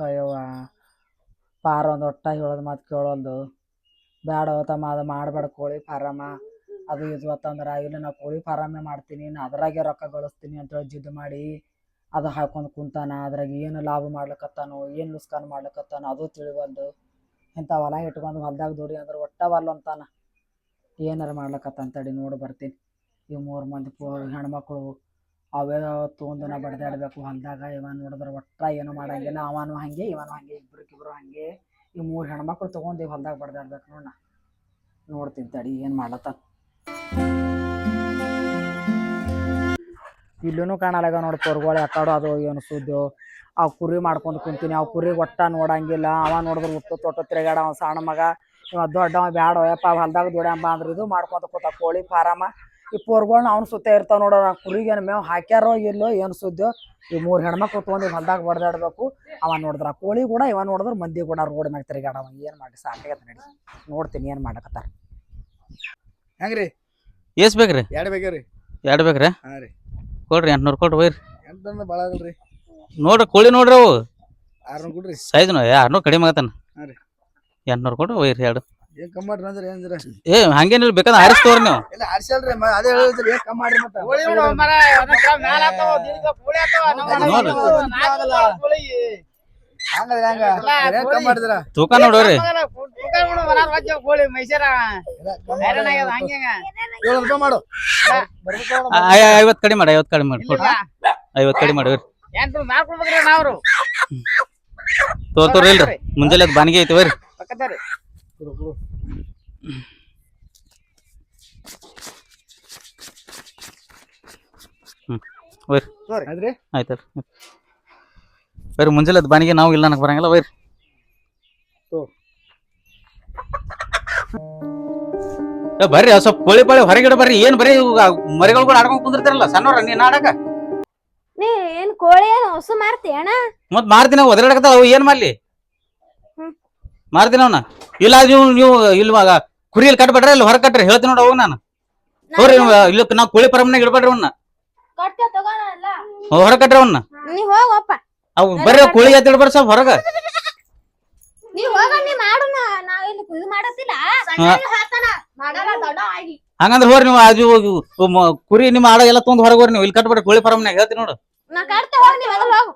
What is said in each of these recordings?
ಕಯ್ಯವ್ವ ಪಾರ ಒಂದು ಒಟ್ಟ ಹೇಳೋದು ಮಾತು ಕೇಳೋಲ್ದು. ಬೇಡ ತಮ್ಮ, ಅದು ಮಾಡಬೇಡ ಕೋಳಿ ಫಾರಮ್ಮ ಅದು ಇದು ಅಂತಂದ್ರೆ, ಇಲ್ಲ ನಾ ಕೋಳಿ ಫಾರಮೇ ಮಾಡ್ತೀನಿ, ನಾ ಅದ್ರಾಗೆ ರೊಕ್ಕ ಗಳಿಸ್ತೀನಿ ಅಂತೇಳಿ ಜಿದ್ದು ಮಾಡಿ, ಅದು ಹಾಕೊಂಡು ಕುಂತಾನ, ಅದ್ರಾಗ ಏನು ಲಾಭ ಮಾಡ್ಲಿಕ್ಕತ್ತಾನೋ ಏನು ನುಸ್ಕಾನ್ ಮಾಡ್ಲಿಕ್ಕತ್ತಾನೋ ಅದು ತಿಳಿವಲ್ದು. ಇಂಥ ಹೊಲ ಇಟ್ಕೊಂಡು ಹೊಲ್ದಾಗ ದುಡಿ ಅಂದ್ರೆ ಒಟ್ಟ ವಲ್ಲ ಅಂತಾನ. ಏನಾರ ಮಾಡ್ಲಕತ್ತಾನ ತಡಿ, ನೋಡಿ ಬರ್ತೀನಿ. ಈ ಮೂರು ಮಂದಿ ಪೋ ಹೆಣ್ಮಕ್ಳು ಅವೇ ತೊಗೊಂಡು ನಾ ಬಡ್ದಾಡ್ಬೇಕು. ಹೊಲ್ದಾಗ ಇವ ನೋಡಿದ್ರೆ ಒಟ್ಟ ಏನು ಮಾಡಂಗಿಲ್ಲ. ಅವನು ಹಾಗೆ, ಇವನು ಹಾಗೆ ಇಬ್ರಿಗಿಬ್ರು ಹಾಗೆ. ಈ ಮೂರು ಹೆಣ್ಮಕ್ಳು ತೊಗೊಂಡು ಈ ಹೊಲ್ದಾಗ ಬಡ್ದಾಡ್ಬೇಕು ನೋಡ ನೋಡ್ತೀನಿ ತಡಿ ಏನು ಮಾಡತ್ತ. ಇಲ್ಲೂ ಕಾಣಲಾಗ ನೋಡಿ ಪೊರ್ಗೋಳೆ ಆಟಾಡೋ ಅದು ಏನು ಸುದ್ದು ಆ ಕುರಿ ಮಾಡ್ಕೊಂಡು ಕುಂತೀನಿ. ಆ ಕುರಿ ಒಟ್ಟ ನೋಡಂಗಿಲ್ಲ. ಅವ ನೋಡಿದ್ರೆ ಹುಟ್ಟು ತೊಟ್ಟು ತಿರುಗಾಡ ಅವ ಸಣ್ಣ ಮಗ. ಇವ ದೊಡ್ಡವ ಬ್ಯಾಡ. ಯಪ್ಪ ಹೊಲ್ದಾಗ ದುಡಿಯಂಬ ಅಂದ್ರೆ ಇದು ಮಾಡ್ಕೊಂತ ಕೂತ ಕೋಳಿ ಫಾರಮ. ಈ ಪೋರ್ಗಳನ್ನ ಅವ್ನ ಸುತ್ತ ಇರ್ತಾವ ನೋಡೋ ಆ ಕುರಿಗೆ ಏನು ಮೇವು ಹಾಕ್ಯಾರೋ ಇಲ್ಲೋ ಏನು ಸುದ್ದಿಯೋ ಈ ಮೂರು ಹೆಣ್ಮಕ್ಳು ತೊಗೊಂಡು ಹೊಲ್ದಾಗ ಬಡ್ದಾಡ್ಬೇಕು ಅವ ನೋಡಿದ್ರ ಕೋಳಿ ಕೂಡ ಇವ ನೋಡಿದ್ರೆ ಮಂದಿ ಕೂಡ ರೋಡ್ ಮ್ಯಾಗ ತಿರುಗಾಡವ ಏನು ಮಾಡಿ ಸಾಕಾಗತ್ತೆ ನಡಿ. ನೋಡ್ತೀನಿ ಏನು ಮಾಡಕತ್ತಾರ. ಹೆಂಗ್ರಿ? ಎಸ್ ಬೇಕ್ರಿ. ಎರಡು ಬೇಕ್ರಿ? ಎರಡು ಬೇಕ್ರಿ. ಹಾಂ ರೀ. ಕೊಡ್ರಿ ಎಂಟ್ನೂರು ಕೊಟ್ಟು ಒಯ್ರಿ. ಎಂಟು ಭಾಳ ಆಗಲ್ರಿ ನೋಡ್ರಿ ಕೋಳಿ ನೋಡ್ರಿ ಅವು. ಆರ್ನೂರು ಕೊಡ್ರಿ. ಸೈಜ್ನು ಆರ್ನೂರು ಕಡಿಮೆ ಆಗತ್ತಾನ. ಹಾಂ ರೀ. ಎಂಟ್ನೂರು ಕೊಟ್ಟು ಒಯ್ರಿ ಎರಡು. ಏನ್ ಕಮ್ಮಿ ಮಾಡ್ರಿ ಅಂದ್ರೆ ಏನ್ರ? ಏ ಹಂಗೇನಿಲ್ಲ ಬೇಕಾದ್ರೆ ಆರಿಸ್ತವ್ರಿ ನೀವು. ಇಲ್ಲ ಆರ್ಸಲ್ರಿ ಮ- ಅದೇ ಹೇಳಿದ್ರಿ ಏನ್ ಕಮ್ಮಿ ಮಾಡ್ರಿ ಮತ್ತೆ ಹಂಗಲ್ಲ ಹಂಗ. ಏನ್ ಕಮ್ಮಿ ಮಾಡಿದ್ರ ತೂಕ ನೋಡ್ರಿ. ಏಳು ರೂಪಾಯಿ ಮಾಡು. ಐವತ್ತು ಕಡಿಮೆ ಮಾಡಿ ಐವತ್ತು ಕಡಿಮೆ ಮಾಡಿ ಕೊಡ್ರಿ ಐವತ್ತು ಕಡಿಮೆ ಮಾಡ್ಕೊಡ್ಬೇಕ್ರಿ ನಾವ್ರು. ಇಲ್ರಿ. ಮುಂಜಾನೆ ಬಾನಿಗೆ ಐತಿ ಬರ್ರಿ ಪಕ್ಕದಾರಿ ಒಯ್ರಿ ಅದ್ರಿ ಆಯ್ತು ಬರ್ರಿ ಮುಂಜಾನೆ ಅದು ಬಾನಿಗೆ ನಾವು ಇಲ್ಲ ನನಗೆ ಬರಂಗಿಲ್ಲ ಒಯ್ರಿ. ಏ ಬರ್ರಿ ಸ್ವಲ್ಪ ಕೋಳಿ ಪಾಳಿ ಹೊರಗಿಡ ಬರ್ರಿ. ಏನ್ ಬರೀ ಇವ್ ಆ ಮರಿಗಳು ಕೂಡ ಆಡ್ಕೊಂಡ್ ಕುಂದಿರ್ತಾರಲ್ಲ ಸಣ್ಣವ್ರ ನೀನ್ ಆಡಕ. ನೀ ಏನ್ ಕೋಳಿ ಏನ್ ಹೊಸ ಮಾರ್ತಿ ಅಣ್ಣ? ಮತ್ ಮಾರ್ತೀನಿ ಅವು ಏನ್ ಮಾಡ್ಲಿ? ಹ್ಮ್. ಮಾರ್ತೀನಿ ಅವನ? ಇಲ್ಲ ನೀವು ನೀವು ಇಲ್ವಾಗ ಕುರಿಯಲ್ಲಿ ಕಟ್ಬೇಡ್ರಿ ಇಲ್ಲಿ ಹೊರಗೆ ಕಟ್ರಿ ಹೇಳ್ತೀನಿ ನೋಡು ನಾನು. ನೋಡ್ರಿ ಇಲ್ಲ ನಾವು ಕೋಳಿ ಪರಮನಾಗ ಇಡ್ಬೇಡ್ರಿ ಅವನ್ನ ಹೊರ ತಗೋಣಲ್ಲ ಕಟ್ರಿ ಅವನ್ನ ನೀ ಹೋಗಪ್ಪ ಅವು ಬರೀ ಕೋಳಿ ಎತ್ತಿ ಇಡ್ಬೇಡ್ರಿ ಸ್ವಲ್ಪ ಹೊರಗ. ನೀ ಹೋಗ ನೀ ಮಾಡು ನಾವ್ ಇಲ್ಲಿ ಇದು ಮಾಡತ್ತಿಲ್ಲ. ಮಾಡಲ್ಲ ದೊಡ್ಡ ಆಗಿ. ಹಂಗಂದ್ರೆ ಹೋರಿ ನೀವು ಆಜು ಹೋಗಿ ಕುರಿ ನಿಮ್ಮ ಆಡ ಎಲ್ಲ ತೊಂದ್ ಹೊರಗ ಹೋರಿ ನೀವು. ಇಲ್ಲಿ ಕಟ್ಬೇಡ್ರಿ ಕೋಳಿ ಫಾರ್ಮ್ನಾಗ ಹೇಳ್ತೀನಿ ನೋಡು. ನಾ ಕಟ್ತ ಹೋಗ್ ನೀ ಮೊದಲು ಹೋಗು.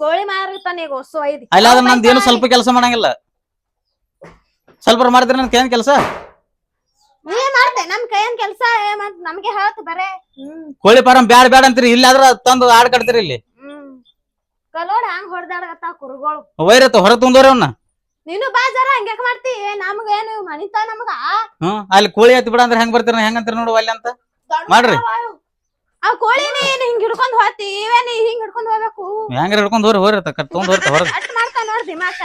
ಕೋಳಿ ಮಾರಿ ಈಗ ಹೊಸ ಐದಿ. ಅಲ್ಲ ಅದ್ರ ನಂದು ಏನು ಸ್ವಲ್ಪ ಕೆಲಸ ಮಾಡಂಗಿಲ್ಲ. ಸ್ವಲ್ಪ ಮಾಡಿದ್ರೆ ನನ್ ಏನ್ ಕೆಲಸ? ನೀ ಮಾಡ್ತೆ. ನಮ್ ಕೈಯನ್ ಕೆಲ್ಸ ನಮ್ಗೆ ಹೇಳ್ತ ಬರೇ. ಹ್ಮ್. ಕೋಳಿ ಫಾರಂ ಬ್ಯಾಡ ಬ್ಯಾಡ ಅಂತೀರಿ. ಇಲ್ಲಾದ್ರ ತಂದು ಆಡ್ ಕಟ್ತೀರಿ ಇಲ್ಲಿ. ಹ್ಮ್. ಕಲೋಡ ಹಂಗ್ ಹೊಡ್ದಾಡಗತ್ತಾವ ಕುರುಗಳು. ವೈರತ್ತ ಹೊರ ತುಂದೋರಿ ಅವನ್ನ ನೀನು ಬಾ ಜರ ಹಂಗ್ಯಾಕ್ ಮಾಡ್ತಿ. ನಮ್ಗ ಏನು ಮನಿತಾ ನಮಗ? ಹ್ಮ್. ಅಲ್ಲಿ ಕೋಳಿ ಎತ್ತಿ ಬಿಡ ಅಂದ್ರೆ ಹೆಂಗ್ ಬರ್ತೀರ ಹೆಂಗ್ ಅಂತೀರಿ ನೋಡು ಅಲ್ಲಿ ಅಂತ. ಮಾಡ್ರಿ. ಆ ಕೋಳಿನ ಏನ್ ಹಿಂಗ್ ಹಿಡ್ಕೊಂಡ್ ಹೋತಿ? ಇವೇನ್ ಹಿಂಗ್ ಹಿಡ್ಕೊಂಡ್ ಹೋಗ್ಬೇಕು. ಹೆಂಗ್ರ ಹಿಡ್ಕೊಂಡ್ ಹೋರಿ ಹೋರಿ ಕಟ್ ತೊಗೊಂಡ್ ಹೋರಿ ಹೊರಗೆ. ಅಷ್ಟ್ ಮಾಡ್ತಾ ನೋಡ್ದಿ ಮಾತ.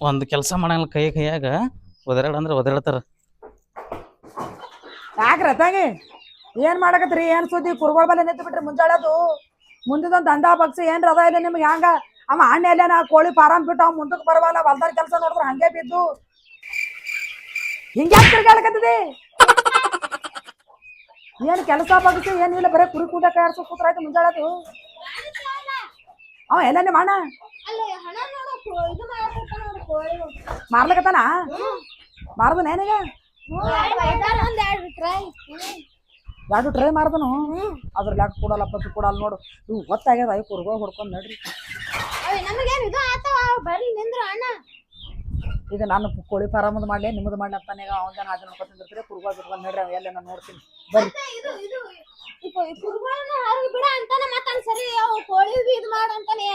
ಒಂದ್ ಕೆಲಸ ಮಾಡಂಗಿಲ್ಲ ಕೈ ಕೈಯಾಗ ಒದರಾಡ ಅಂದ್ರೆ ಒದರಾಡ್ತಾರ. ಯಾಕ್ರ ತಂಗಿ ಏನ್ ಮಾಡಕತ್ರಿ ಏನ್ ಸುದ್ದಿ? ಕುರುಗಳ ಬಲೆ ನಿಂತು ಬಿಟ್ರಿ ಮುಂಜಾಳದು. ಮುಂದಿದೊಂದು ದಂಧಾ ಪಕ್ಷ ಏನ್ರ ಅದ ಇಲ್ಲ ನಿಮ್ಗೆ? ಹಂಗ ಅವ ಅಣ್ಣ ನಾ ಕೋಳಿ ಫಾರಂ ಬಿಟ್ಟು ಅವ್ ಮುಂದಕ್ಕೆ ಬರವಲ್ಲ ಹೊಲ್ದಾರ ಕೆಲಸ ನೋಡಿದ್ರ ಹಂಗೆ ಬಿದ್ದು. ಹಿಂಗೆ ತಿರ್ಗಾಡಕತ್ತಿದಿ ಏನ್ ಕೆಲಸ ಪಕ್ಷಿ ಏನಿಲ್ಲ ಬರೀ ಕುರಿ ಕೂಟ ಕೈಯಾಡ್ಸೋ ಕೂತ್ರ ಆಯ್ತು ಮುಂಜಾಳೆದು. ಅವ ಎಲ್ಲ ನಿಮ್ಮ ಅಣ್ಣ ಮಾರ್ಲಕತ್ತಾನ? ಮಾರ್ದ ನೇನೀಗ ಎರಡು ಟ್ರೈ ಮಾರ್ದನು ಅದ್ರ ಲ್ಯಾಕ್ ಕೊಡಲ್ಲ ಪತ್ತು ಕೊಡಲ್ಲ ನೋಡು. ಇವು ಗೊತ್ತಾಗ್ಯದ ಐ ಕುರ್ಗೋಳ್ ಹೊಡ್ಕೊಂಡ್ ನಡ್ರಿ. ಇದು ನಾನು ಕೋಳಿ ಫಾರಮದ್ ಮಾಡ್ಲಿ ನಿಮ್ಮದು ಮಾಡ್ಲಿ ಅಂತಾನೆ ಈಗ ಅವನ ಜನ ಅದನ್ನ ನೋಡ್ಕೊತಿರ್ತೀರಿ ಕುರ್ಗೋ ಬಿಟ್ಕೊಂಡು ನಡ್ರಿ ಎಲ್ಲ ನಾನು ನೋಡ್ತೀನಿ. ಬರ್ರಿ. ಕೋಳಿ ಇದು ಮಾಡು ಅಂತಾನೆ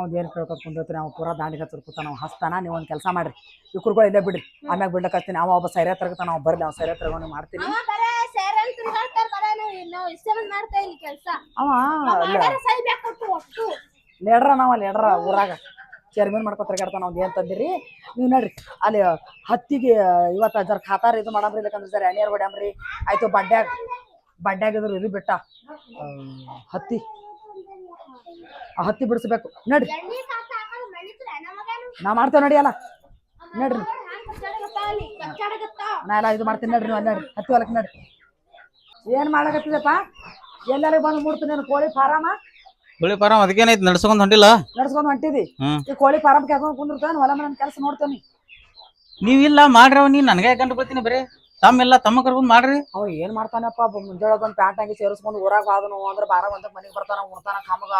ಅವ್ನ್ ಏನು ಕೇಳ್ಕೊತ ಕುಂದಿರ್ತೀನಿ ಅವ್ನು ಪೂರಾ ದಾಂಡಿಗೆ ಹತ್ತಿರ್ಕೊತಾನ ಅವ್ನು ಹಸ್ತಾನ ನೀವು ಒಂದು ಕೆಲಸ ಮಾಡ್ರಿ. ಈ ಕುರ್ಗೋಳ್ ಇಲ್ಲೇ ಬಿಡ್ರಿ. ಆಮ್ಯಾಗ ಬಿಡ್ಲಕ್ಕೆ ಹಚ್ತೀನಿ ಅವ ಒಬ್ಬ ಸೈರೆ ತರಗತಾನ ಅವ್ನು ಬರ್ಲಿ ಅವ್ನು ಸೈರೆ ತರಗೊಂಡು ಮಾಡ್ತೀನಿ. ಅವ ಲೇಡ್ರ ನಾವ ಲೇಡ್ರ ಊರಾಗ. ಚೇರ್ಮನ್ ಮಾಡ್ಕೊತಾರೆ ಕೇಳ್ತಾನ ಅವ್ನು ಏನು ತಂದಿರಿ ನೀವು ನೋಡ್ರಿ. ಅಲ್ಲಿ ಹತ್ತಿಗೆ ಇವತ್ತು ಜರ ಖಾತಾರ ಇದು ಮಾಡಮ್ರಿ ಇಲ್ಲಕಂದ್ರೆ ಜರ ಎಣ್ಣೆ ಹೊಡ್ಯಾಮ್ರಿ ಆಯ್ತು ಬಡ್ಡ್ಯಾಗ ಬಡ್ಡ್ಯಾಗ ಇದ್ರು ಇದು ಬಿಟ್ಟ. ಹತ್ತಿ. ಆ ಹತ್ತಿ ಬಿಡಿಸ್ಬೇಕು. ನಡ್ರಿ. ನಾ ಮಾಡ್ತೇವೆ ನಡಿ ಅಲ್ಲ. ನಡ್ರಿ. ನಾ ಎಲ್ಲ ಇದು ಮಾಡ್ತೀನಿ ನಡ್ರಿ ನೀವು ನಡ್ರಿ ಹತ್ತಿ ಹೊಲಕ್ಕೆ ನಡ್ರಿ. ಏನ್ ಮಾಡಕತ್ತಿದಪ್ಪ ಎಲ್ಲರಿಗೆ ಬಂದು ಮುಡ್ತೀನಿ ನೀನು? ಕೋಳಿ ಫಾರಮ? ಕೋಳಿ ಫಾರಂ ಅದಕ್ಕೇನೈತಿ? ನಡ್ಸ್ಕೊಂಡ್ ಹೊಂಟಿಲ್ಲ? ನಡ್ಸ್ಕೊಂಡ್ ಹೊಂಟಿದಿ? ಈ ಕೋಳಿ ಫಾರಂ ಕೆರ್ಕೊಂಡ್ ಕುಂದಿರ್ತಾನೆ? ಹೊಲ ಮನೆ ಕೆಲಸ ನೋಡ್ತೇನೆ. ನೀವಿಲ್ಲ ಮಾಡ್ರವ ನೀ ನನಗೆ ಗಂಟು ಬರ್ತೀನಿ ಬರೀ? ತಮ್ಮೆಲ್ಲ ತಮ್ಮ ಕರ್ಕೊಂಡ್ ಮಾಡ್ರಿ. ಅವ ಏನ್ ಮಾಡ್ತಾನಪ್ಪ ಮುಂಜಾನೆ ಬಂದ್ ಪ್ಯಾಂಟ್ ಹಾಕಿ ಸೇರಿಸ್ಕೊಂಡು ಊರಾಗ ಬಾದನು ಅಂದ್ರ ಬಾರ ಒಂದ್ ಮನೆಗೆ ಬರ್ತಾನ ಉಣ್ತಾನ ಕಾಮಗ